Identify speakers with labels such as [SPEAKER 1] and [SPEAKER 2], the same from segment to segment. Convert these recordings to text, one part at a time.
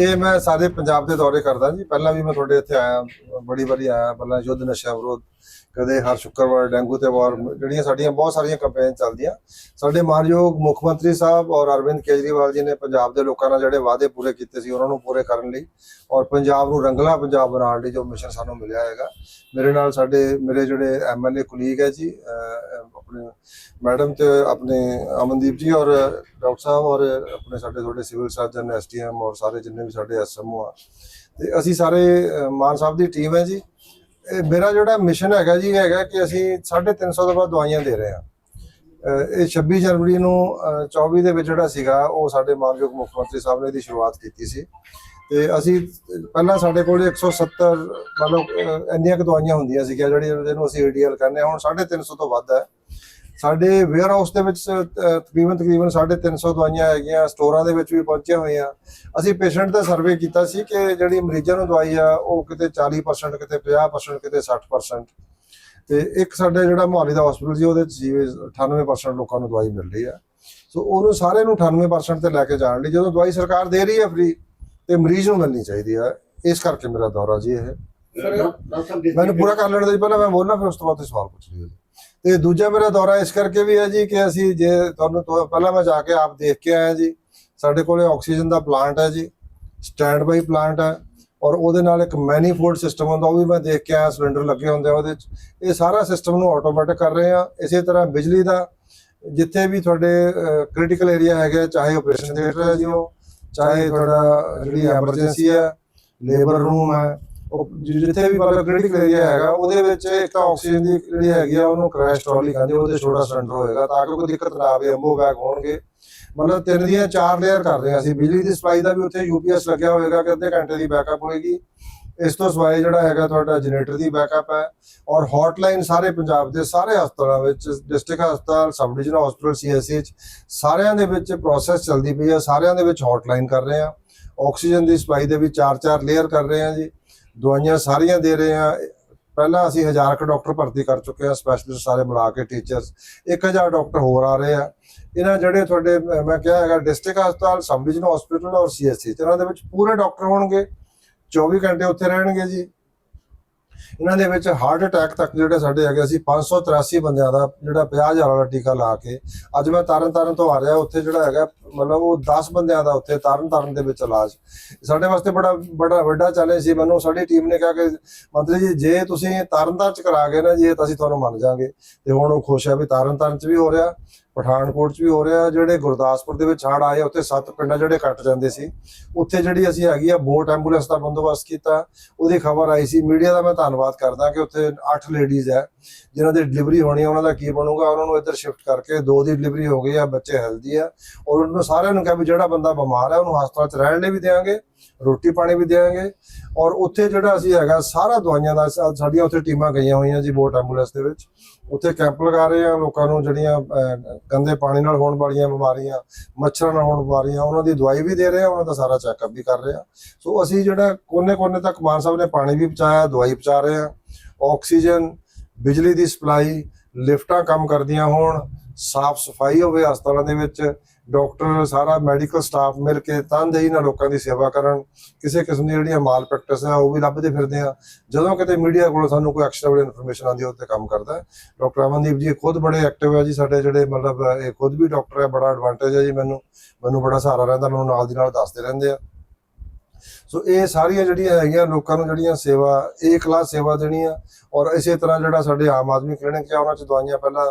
[SPEAKER 1] ਇਹ ਮੈਂ ਸਾਰੇ ਪੰਜਾਬ ਦੇ ਦੌਰੇ ਕਰਦਾ ਜੀ। ਪਹਿਲਾਂ ਵੀ ਮੈਂ ਤੁਹਾਡੇ ਇੱਥੇ ਆਇਆ, ਬੜੀ ਵਾਰੀ ਆਇਆ, ਪਹਿਲਾਂ ਯੁੱਧ ਨਸ਼ਾ ਵਿਰੋਧ। ਕਦੇ ਹਰ ਸ਼ੁੱਕਰਵਾਰ, ਡੈਂਗੂ ਤੇ ਵਾਰ, ਜਿਹੜੀਆਂ ਸਾਡੀਆਂ ਬਹੁਤ ਸਾਰੀਆਂ ਕੰਪੇਨ ਚੱਲਦੀਆਂ। ਸਾਡੇ ਮਾਨਯੋਗ ਮੁੱਖ ਮੰਤਰੀ ਸਾਹਿਬ ਔਰ ਅਰਵਿੰਦ ਕੇਜਰੀਵਾਲ ਜੀ ਨੇ ਪੰਜਾਬ ਦੇ ਲੋਕਾਂ ਨਾਲ ਜਿਹੜੇ ਵਾਅਦੇ ਪੂਰੇ ਕੀਤੇ ਸੀ, ਉਹਨਾਂ ਨੂੰ ਪੂਰੇ ਕਰਨ ਲਈ ਔਰ ਪੰਜਾਬ ਨੂੰ ਰੰਗਲਾ ਪੰਜਾਬ ਬਣਾਉਣ ਲਈ ਜੋ ਮਿਸ਼ਨ ਸਾਨੂੰ ਮਿਲਿਆ ਹੈਗਾ। ਮੇਰੇ ਨਾਲ ਸਾਡੇ, ਮੇਰੇ ਜਿਹੜੇ ਐਮਐਲਏ ਕੁਲੀਗ ਹੈ ਜੀ ਆਪਣੇ ਮੈਡਮ ਤੇ ਆਪਣੇ ਅਮਨਦੀਪ ਜੀ ਔਰ ਡਾਕਟਰ ਸਾਹਿਬ ਔਰ ਆਪਣੇ ਸਾਡੇ ਤੁਹਾਡੇ ਸਿਵਲ ਸਰਜਨ ਐਸਟੀਐਮ ਔਰ ਸਾਰੇ ਜਿੰਨੇ ਵੀ ਸਾਡੇ ਐਸਐਮਓ ਆ। ਤੇ ਅਸੀਂ ਸਾਰੇ ਮਾਨ ਸਾਹਿਬ ਦੀ ਟੀਮ ਹੈ ਜੀ। ਮੇਰਾ ਜਿਹੜਾ ਮਿਸ਼ਨ ਹੈਗਾ ਜੀ ਇਹ ਹੈਗਾ ਕਿ ਅਸੀਂ 350 ਤੋਂ ਵੱਧ ਦਵਾਈਆਂ ਦੇ ਰਹੇ ਹਾਂ। ਇਹ 26 ਜਨਵਰੀ ਨੂੰ ਅਹ, 24 ਦੇ ਵਿੱਚ ਜਿਹੜਾ ਸੀਗਾ ਉਹ ਸਾਡੇ ਮਾਨਯੋਗ ਮੁੱਖ ਮੰਤਰੀ ਸਾਹਿਬ ਨੇ ਇਹਦੀ ਸ਼ੁਰੂਆਤ ਕੀਤੀ ਸੀ। ਤੇ ਅਸੀਂ ਪਹਿਲਾਂ ਸਾਡੇ ਕੋਲ 170 ਮਤਲਬ ਇੰਨੀਆਂ ਕੁ ਦਵਾਈਆਂ ਹੁੰਦੀਆਂ ਸੀਗੀਆਂ ਜਿਹੜੀਆਂ ਜਿਹਨੂੰ ਅਸੀਂ ਏਡੀਐਲ ਕਹਿੰਦੇ ਹਾਂ ਹੁਣ 350 ਤੋਂ ਵੱਧ ਹੈ। ਸਾਡੇ ਵੇਅਰ ਹਾਊਸ ਦੇ ਵਿੱਚ ਤਕਰੀਬਨ ਤਕਰੀਬਨ 350 ਦਵਾਈਆਂ ਹੈਗੀਆਂ ਸਟੋਰਾਂ ਦੇ ਵਿੱਚ ਵੀ ਪਹੁੰਚੀਆਂ ਹੋਈਆਂ। ਅਸੀਂ ਪੇਸ਼ੈਂਟ ਦਾ ਸਰਵੇ ਕੀਤਾ ਸੀ ਕਿ ਜਿਹੜੀ ਮਰੀਜ਼ਾਂ ਨੂੰ ਦਵਾਈ ਆ ਉਹ ਕਿਤੇ 40% ਕਿਤੇ 50% ਕਿਤੇ 60% ਤੇ ਇੱਕ ਸਾਡੇ ਜਿਹੜਾ ਮੁਹਾਲੀ ਦਾ ਹਸਪੀਟਲ ਸੀ ਉਹਦੇ 'ਚ ਸੀ 98% ਲੋਕਾਂ ਨੂੰ ਦਵਾਈ ਮਿਲ ਰਹੀ ਆ। ਸੋ ਉਹਨੂੰ ਸਾਰੇ ਨੂੰ 98% ਤੇ ਲੈ ਕੇ ਜਾਣ ਲਈ ਜਦੋਂ ਦਵਾਈ ਸਰਕਾਰ ਦੇ ਰਹੀ ਹੈ ਫ੍ਰੀ ਤੇ ਮਰੀਜ਼ ਨੂੰ ਮਿਲਣੀ ਚਾਹੀਦੀ ਆ। ਇਸ ਕਰਕੇ ਮੇਰਾ ਦੌਰਾ ਜੀ ਇਹ। ਮੈਨੂੰ ਪੂਰਾ ਕਰ ਲੈਣ ਦੇ ਪਹਿਲਾਂ ਮੈਂ ਬੋਲਣਾ ਫਿਰ ਉਸ ਤੋਂ ਬਾਅਦ ਤੁਸੀਂ ਸਵਾਲ ਪੁੱਛ ਲਿਓ ਜੀ। ਤੇ ਦੂਜਾ ਮੇਰਾ ਦੌਰਾ ਇਸ ਕਰਕੇ ਵੀ ਹੈ ਜੀ ਕਿ ਅਸੀਂ ਜੇ ਤੁਹਾਨੂੰ ਪਹਿਲਾਂ ਮੈਂ ਜਾ ਕੇ ਆਪ ਦੇਖ ਕੇ ਆਇਆ ਜੀ, ਸਾਡੇ ਕੋਲੇ ਆਕਸੀਜਨ ਦਾ ਪਲਾਂਟ ਹੈ ਜੀ ਸਟੈਂਡ ਬਾਈ ਪਲਾਂਟ ਹੈ ਔਰ ਉਹਦੇ ਨਾਲ ਇੱਕ ਮੈਨੀਫੋਲਡ ਸਿਸਟਮ ਹੁੰਦਾ, ਉਹ ਵੀ ਮੈਂ ਦੇਖ ਕੇ ਆਇਆ, ਸਿਲੰਡਰ ਲੱਗੇ ਹੁੰਦੇ ਆ ਉਹਦੇ ਚ। ਇਹ ਸਾਰਾ ਸਿਸਟਮ ਨੂੰ ਆਟੋਮੈਟਿਕ ਕਰ ਰਹੇ ਆ ਇਸੇ ਤਰ੍ਹਾਂ ਬਿਜਲੀ ਦਾ, ਜਿੱਥੇ ਵੀ ਤੁਹਾਡੇ ਕ੍ਰਿਟੀਕਲ ਏਰੀਆ ਹੈਗਾ ਚਾਹੇ ਆਪਰੇਸ਼ਨ ਥੀਏਟਰ ਹੈ ਜੀ ਉਹ, ਚਾਹੇ ਤੁਹਾਡਾ ਜਿਹੜੀ ਐਮਰਜੈਂਸੀ ਹੈ ਲੇਬਰ ਰੂਮ ਹੈ ਉਹ ਜਿੱਥੇ ਵੀ ਮਤਲਬ ਕ੍ਰਿਟੀਕਲ ਏਰੀਆ ਹੈਗਾ, ਉਹਦੇ ਵਿੱਚ ਇੱਕ ਤਾਂ ਆਕਸੀਜਨ ਦੀ ਜਿਹੜੀ ਹੈਗੀ ਆ, ਉਹਨੂੰ ਕ੍ਰੈਸ਼ ਟਰਾਲੀ ਕਹਿੰਦੇ ਉਹਦੇ ਛੋਟਾ ਸਿਲੰਡਰ ਹੋਏਗਾ ਤਾਂ ਕਿ ਕੋਈ ਦਿੱਕਤ ਨਾ ਆਵੇ, ਅੰਬੋ ਬੈਗ ਹੋਣਗੇ। ਮਤਲਬ ਤਿੰਨ ਦੀਆਂ ਚਾਰ ਲੇਅਰ ਕਰ ਰਹੇ ਹਾਂ ਅਸੀਂ, ਬਿਜਲੀ ਦੀ ਸਪਲਾਈ ਦਾ ਵੀ ਉੱਥੇ ਯੂਪੀਐਸ ਲੱਗਿਆ ਹੋਏਗਾ ਕਿ ਅੱਧੇ ਘੰਟੇ ਦੀ ਬੈਕਅਪ ਹੋਏਗੀ। ਇਸ ਤੋਂ ਸਿਵਾਏ ਜਿਹੜਾ ਹੈਗਾ ਤੁਹਾਡਾ ਜਨਰੇਟਰ ਦੀ ਬੈਕਅਪ ਹੈ ਔਰ ਹੌਟਲਾਈਨ ਸਾਰੇ ਪੰਜਾਬ ਦੇ ਸਾਰੇ ਹਸਪਤਾਲਾਂ ਵਿੱਚ, ਡਿਸਟ੍ਰਿਕਟ ਹਸਪਤਾਲ ਸਬ ਡਿਵੀਜ਼ਨਲ ਹਸਪਤਾਲ ਸੀਐਸਸੀ ਸਾਰਿਆਂ ਦੇ ਵਿੱਚ ਪ੍ਰੋਸੈਸ ਚੱਲਦੀ ਪਈ ਹੈ ਸਾਰਿਆਂ ਦੇ ਵਿੱਚ ਹੌਟਲਾਈਨ ਕਰ ਰਹੇ ਆ। ਆਕਸੀਜਨ ਦੀ ਸਪਲਾਈ ਦੇ ਵੀ ਚਾਰ ਚਾਰ ਲੇਅਰ ਕਰ ਰਹੇ ਆ ਜੀ। ਦਵਾਈਆਂ ਸਾਰੀਆਂ ਦੇ ਰਹੇ ਆ ਪਹਿਲਾਂ ਅਸੀਂ ਹਜ਼ਾਰ ਕ ਡਾਕਟਰ ਭਰਤੀ ਕਰ ਚੁੱਕੇ ਆ ਸਪੈਸ਼ਲਿਸਟ ਸਾਰੇ ਮਿਲਾ ਕੇ ਟੀਚਰਸ 1000 ਡਾਕਟਰ ਹੋਰ ਆ ਰਹੇ ਆ। ਇਹਨਾਂ ਜਿਹੜੇ ਤੁਹਾਡੇ, ਮੈਂ ਕਿਹਾ ਹੈਗਾ ਡਿਸਟ੍ਰਿਕਟ ਹਸਪਤਾਲ ਸਬ ਡਿਵੀਜ਼ਨਲ ਹਸਪੀਟਲ ਔਰ ਸੀਐਸਸੀ ਇਹਨਾਂ ਦੇ ਵਿੱਚ ਪੂਰੇ ਡਾਕਟਰ ਹੋਣਗੇ 24 ਘੰਟੇ ਉੱਥੇ ਰਹਿਣਗੇ ਜੀ। ਇਹਨਾਂ ਦੇ ਵਿੱਚ ਹਾਰਟ ਅਟੈਕ ਤੱਕ ਜਿਹੜੇ ਸਾਡੇ ਹੈਗੇ ਸੀ 583 ਬੰਦਿਆਂ ਦਾ ਜਿਹੜਾ 50000 ਵਾਲਾ ਟੀਕਾ ਲਾ ਕੇ ਅੱਜ ਮੈਂ ਤਰਨ ਤਾਰਨ ਤੋਂ ਆ ਰਿਹਾ, ਉੱਥੇ ਜਿਹੜਾ ਹੈਗਾ, ਮਤਲਬ ਉਹ 10 ਬੰਦਿਆਂ ਦਾ ਉੱਥੇ ਤਰਨ ਤਾਰਨ ਦੇ ਵਿੱਚ ਇਲਾਜ। ਸਾਡੇ ਵਾਸਤੇ ਬੜਾ ਬੜਾ ਵੱਡਾ ਚੈਲੰਜ ਸੀ, ਮੈਨੂੰ ਸਾਡੀ ਟੀਮ ਨੇ ਕਿਹਾ ਕਿ ਮੰਤਰੀ ਜੀ, ਜੇ ਤੁਸੀਂ ਤਰਨ ਤਾਰਨ ਚ ਕਰਾ ਗਏ ਨਾ ਜੀ ਤਾਂ ਅਸੀਂ ਤੁਹਾਨੂੰ ਮੰਨ ਜਾਾਂਗੇ। ਤੇ ਹੁਣ ਉਹ ਖੁਸ਼ ਹੈ ਵੀ ਤਰਨ ਤਾਰਨ ਚ ਵੀ ਹੋ ਰਿਹਾ। ਪਠਾਨਕੋਟ 'ਚ ਵੀ ਹੋ ਰਿਹਾ, ਜਿਹੜੇ ਗੁਰਦਾਸਪੁਰ ਦੇ ਵਿੱਚ ਹੜ੍ਹ ਆਏ ਉੱਥੇ ਸੱਤ ਪਿੰਡਾਂ ਜਿਹੜੇ ਕੱਟ ਜਾਂਦੇ ਸੀ। ਉੱਥੇ ਜਿਹੜੀ ਅਸੀਂ ਹੈਗੀ ਆ, ਬੋਟ ਐਂਬੂਲੈਂਸ ਦਾ ਬੰਦੋਬਸਤ ਕੀਤਾ। ਉਹਦੀ ਖਬਰ ਆਈ ਸੀ, ਮੀਡੀਆ ਦਾ ਮੈਂ ਧੰਨਵਾਦ ਕਰਦਾ ਕਿ ਉੱਥੇ 8 ਲੇਡੀਜ਼ ਹੈ, ਜਿਨ੍ਹਾਂ ਦੀ ਡਿਲੀਵਰੀ ਹੋਣੀ ਹੈ ਉਹਨਾਂ ਦਾ ਕੀ ਬਣੂਗਾ, ਉਹਨਾਂ ਨੂੰ ਇੱਧਰ ਸ਼ਿਫਟ ਕਰਕੇ ਦੋ ਦੀ ਡਿਲੀਵਰੀ ਹੋ ਗਈ ਆ, ਬੱਚੇ ਹੈਲਦੀ ਆ। ਔਰ ਉਹਨਾਂ ਸਾਰਿਆਂ ਨੂੰ ਕਿਹਾ ਵੀ ਜਿਹੜਾ ਬੰਦਾ ਬਿਮਾਰ ਹੈ, ਉਹਨੂੰ ਹਸਪਤਾਲ 'ਚ ਰਹਿਣ ਲਈ ਵੀ ਦੇਵਾਂਗੇ ਰੋਟੀ ਪਾਣੀ ਵੀ ਦੇਵਾਂਗੇ। ਔਰ ਉੱਥੇ ਜਿਹੜਾ ਅਸੀਂ ਹੈਗਾ, ਸਾਰਾ ਦਵਾਈਆਂ ਦਾ ਸਾਡੀਆਂ ਉੱਥੇ ਟੀਮਾਂ ਗਈਆਂ ਹੋਈਆਂ ਜੀ ਬੋਟ ਐਂਬੂਲੈਂਸ ਦੇ ਵਿੱਚ। ਉੱਥੇ ਕੈਂਪ ਲਗਾ ਰਹੇ ਆ, ਲੋਕਾਂ ਨੂੰ ਜਿਹੜੀਆਂ ਗੰਦੇ ਪਾਣੀ ਨਾਲ ਹੋਣ ਵਾਲੀਆਂ ਬਿਮਾਰੀਆਂ, ਮੱਛਰਾਂ ਨਾਲ ਹੋਣ ਬਿਮਾਰੀਆਂ ਉਹਨਾਂ ਦੀ ਦਵਾਈ ਵੀ ਦੇ ਰਹੇ ਆ, ਉਹਨਾਂ ਦਾ ਸਾਰਾ ਚੈੱਕਅਪ ਵੀ ਕਰ ਰਹੇ ਆ। ਸੋ ਅਸੀਂ ਜਿਹੜਾ ਕੋਨੇ-ਕੋਨੇ ਤੱਕ ਮਾਨ ਸਾਹਿਬ ਨੇ ਪਾਣੀ ਵੀ ਪਹੁੰਚਾਇਆ, ਦਵਾਈ ਪਹੁੰਚਾ ਰਹੇ ਆ। ਆਕਸੀਜਨ, ਬਿਜਲੀ ਦੀ ਸਪਲਾਈ, ਲਿਫਟਾਂ ਕੰਮ ਕਰਦੀਆਂ ਹੋਣ ਸਾਫ਼ ਸਫ਼ਾਈ ਹੋਵੇ ਹਸਪਤਾਲਾਂ ਦੇ ਵਿੱਚ, ਡਾਕਟਰ, ਸਾਰਾ ਮੈਡੀਕਲ ਸਟਾਫ ਮਿਲ ਕੇ ਤਨਦੇਹੀ ਨਾਲ ਲੋਕਾਂ ਦੀ ਸੇਵਾ ਕਰਨ। ਕਿਸੇ ਕਿਸਮ ਦੀ ਜਿਹੜੀਆਂ ਮਾਲ ਪ੍ਰੈਕਟਿਸ ਆ, ਉਹ ਵੀ ਲੱਭਦੇ ਫਿਰਦੇ ਆ। ਜਦੋਂ ਕਿਤੇ ਮੀਡੀਆ ਕੋਲ ਸਾਨੂੰ ਕੋਈ ਐਕਸਟਰਾ ਇਨਫੋਰਮੇਸ਼ਨ ਆਉਂਦੀ ਉਹ ਤੇ ਕੰਮ ਕਰਦਾ। ਹੈ ਡਾਕਟਰ ਅਮਨਦੀਪ ਜੀ ਖੁਦ ਬੜੇ ਐਕਟਿਵ ਹੈ ਜੀ ਸਾਡੇ ਜਿਹੜੇ ਮਤਲਬ, ਇਹ ਖੁਦ ਵੀ ਡਾਕਟਰ ਹੈ ਬੜਾ ਐਡਵਾਂਟੇਜ ਹੈ ਜੀ ਮੈਨੂੰ। ਮੈਨੂੰ ਬੜਾ ਸਹਾਰਾ ਰਹਿੰਦਾ, ਮੈਨੂੰ ਨਾਲ ਦੀ ਨਾਲ ਦੱਸਦੇ ਰਹਿੰਦੇ ਆ। ਸੋ ਇਹ ਸਾਰੀਆਂ ਜਿਹੜੀਆਂ ਹੈਗੀਆਂ ਲੋਕਾਂ ਨੂੰ ਜਿਹੜੀਆਂ ਸੇਵਾ ਇੱਕ ਕਲਾਸ ਸੇਵਾ ਦੇਣੀ ਆ ਔਰ ਇਸੇ ਤਰ੍ਹਾਂ ਜਿਹੜਾ ਸਾਡੇ ਆਮ ਆਦਮੀ ਕਲੀਨਿਕ ਹੈ ਉਹਨਾਂ ਚ ਦਵਾਈਆਂ ਪਹਿਲਾਂ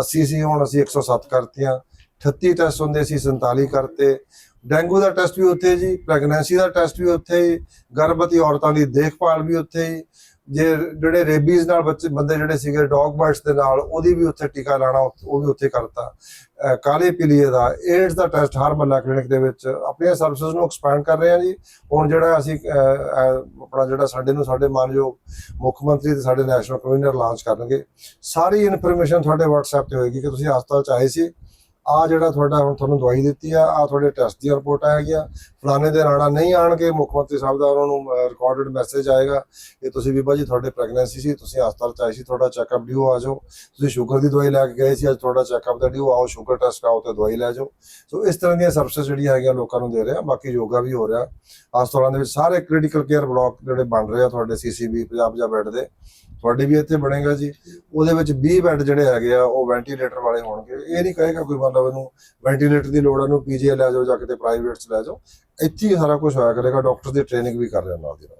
[SPEAKER 1] 80 ਸੀ, ਹੁਣ ਅਸੀਂ 107 ਕਰਤੀਆਂ। 38 ਟੈਸਟ ਹੁੰਦੇ ਸੀ 47 ਕਰਤੇ। ਡੈਂਗੂ ਦਾ ਟੈਸਟ ਵੀ ਉੱਥੇ ਜੀ ਪ੍ਰੈਗਨੈਂਸੀ ਦਾ ਟੈਸਟ ਵੀ ਉੱਥੇ ਹੀ, ਗਰਭਵਤੀ ਔਰਤਾਂ ਦੀ ਦੇਖਭਾਲ ਵੀ ਉੱਥੇ ਹੀ। ਜੇ ਜਿਹੜੇ ਰੇਬੀਜ਼ ਨਾਲ ਬੱਚੇ, ਬੰਦੇ ਜਿਹੜੇ ਸੀਗੇ ਡੌਗ ਬਾਈਟਸ ਦੇ ਨਾਲ, ਉਹਦੀ ਵੀ ਉੱਥੇ ਟੀਕਾ ਲਾਣਾ ਉਹ ਵੀ ਉੱਥੇ ਕਰਤਾ। ਅਹ ਕਾਲੇ ਪੀਲੀਏ ਦਾ ਏਡਸ ਦਾ ਟੈਸਟ ਹਰ ਮੱਲਾ ਕਲੀਨਿਕ ਦੇ ਵਿੱਚ ਆਪਣੀਆਂ ਸਰਵਿਸਿਜ਼ ਨੂੰ ਐਕਸਪੈਂਡ ਕਰ ਰਹੇ ਹਾਂ ਜੀ। ਹੁਣ ਜਿਹੜਾ ਅਸੀਂ ਆਪਣਾ ਜਿਹੜਾ ਸਾਡੇ ਨੂੰ, ਸਾਡੇ ਮਾਨਯੋਗ ਮੁੱਖ ਮੰਤਰੀ ਤੇ ਸਾਡੇ ਨੈਸ਼ਨਲ ਕਨਵੀਨਰ ਲਾਂਚ ਕਰਨਗੇ, ਸਾਰੀ ਇਨਫੋਰਮੇਸ਼ਨ ਤੁਹਾਡੇ WhatsApp ਤੇ ਹੋਏਗੀ ਕਿ ਤੁਸੀਂ ਹਸਪਤਾਲ ਚ ਆਏ ਸੀ। ਆ ਜਿਹੜਾ ਤੁਹਾਡਾ ਹੁਣ ਤੁਹਾਨੂੰ ਦਵਾਈ ਦਿੱਤੀ ਆ ਆ ਤੁਹਾਡੇ ਟੈਸਟ ਦੀਆਂ ਰਿਪੋਰਟਾਂ ਹੈਗੀਆਂ ਫਲਾਣੇ ਦੇ ਰਾਣਾ ਨਹੀਂ ਆਣਗੇ, ਮੁੱਖ ਮੰਤਰੀ ਸਾਹਿਬ ਦਾ ਉਹਨਾਂ ਨੂੰ ਰਿਕਾਰਡਡ ਮੈਸੇਜ ਆਏਗਾ ਕਿ ਤੁਸੀਂ ਬੀਬਾ ਜੀ ਤੁਹਾਡੇ ਪ੍ਰੈਗਨੈਂਸੀ ਸੀ, ਤੁਸੀਂ ਹਸਪਤਾਲ ਚ ਆਏ ਸੀ, ਤੁਹਾਡਾ ਚੈੱਕਅਪ ਡਿਊ ਆ ਜਾਓ। ਤੁਸੀਂ ਸ਼ੂਗਰ ਦੀ ਦਵਾਈ ਲੈ ਕੇ ਗਏ ਸੀ, ਅੱਜ ਤੁਹਾਡਾ ਚੈੱਕਅਪ ਦਾ ਡਿਊ ਆਓ ਸ਼ੂਗਰ ਟੈਸਟ ਕਰਾਓ ਤੇ ਦਵਾਈ ਲੈ ਜਾਓ। ਸੋ ਇਸ ਤਰ੍ਹਾਂ ਦੀਆਂ ਸਰਵਿਸਿਜ਼ ਜਿਹੜੀਆਂ ਹੈਗੀਆਂ ਲੋਕਾਂ ਨੂੰ ਦੇ ਰਹੇ ਆ, ਬਾਕੀ ਯੋਗਾ ਵੀ ਹੋ ਰਿਹਾ। ਹਸਪਤਾਲਾਂ ਦੇ ਵਿੱਚ ਸਾਰੇ ਕ੍ਰਿਟੀਕਲ ਕੇਅਰ ਬਲਾਕ ਜਿਹੜੇ ਬਣ ਰਹੇ ਆ ਤੁਹਾਡੇ ਸੀਸੀਬੀ ਪੰਜਾਬ ਜਾਂ ਬੈੱਡ ਦੇ, ਤੁਹਾਡੇ ਵੀ ਇੱਥੇ ਬਣੇਗਾ ਜੀ। ਉਹਦੇ ਵਿੱਚ 20 ਬੈੱਡ ਜਿਹੜੇ ਹੈਗੇ ਆ, ਉਹ ਵੈਂਟੀਲੇਟਰ ਵਾਲੇ ਹੋਣਗੇ। ਇਹ ਨਹੀਂ ਕਹੇਗਾ ਕੋਈ ਮਤਲਬ ਇਹਨੂੰ ਵੈਂਟੀਲੇਟਰ ਦੀ ਲੋੜ ਆ ਨੂੰ ਪੀਜੀਆਈ ਲੈ ਜਾਓ ਜਾਂ ਕਿਤੇ ਪ੍ਰਾਈਵੇਟ ਚ ਲੈ ਜਾਓ। ਇੱਥੇ ਹੀ ਸਾਰਾ ਕੁਝ ਹੋਇਆ ਕਰੇਗਾ ਡਾਕਟਰ ਦੀ ਟ੍ਰੇਨਿੰਗ ਵੀ ਕਰ ਰਹੇ ਨਾਲ ਦੀ ਨਾਲ।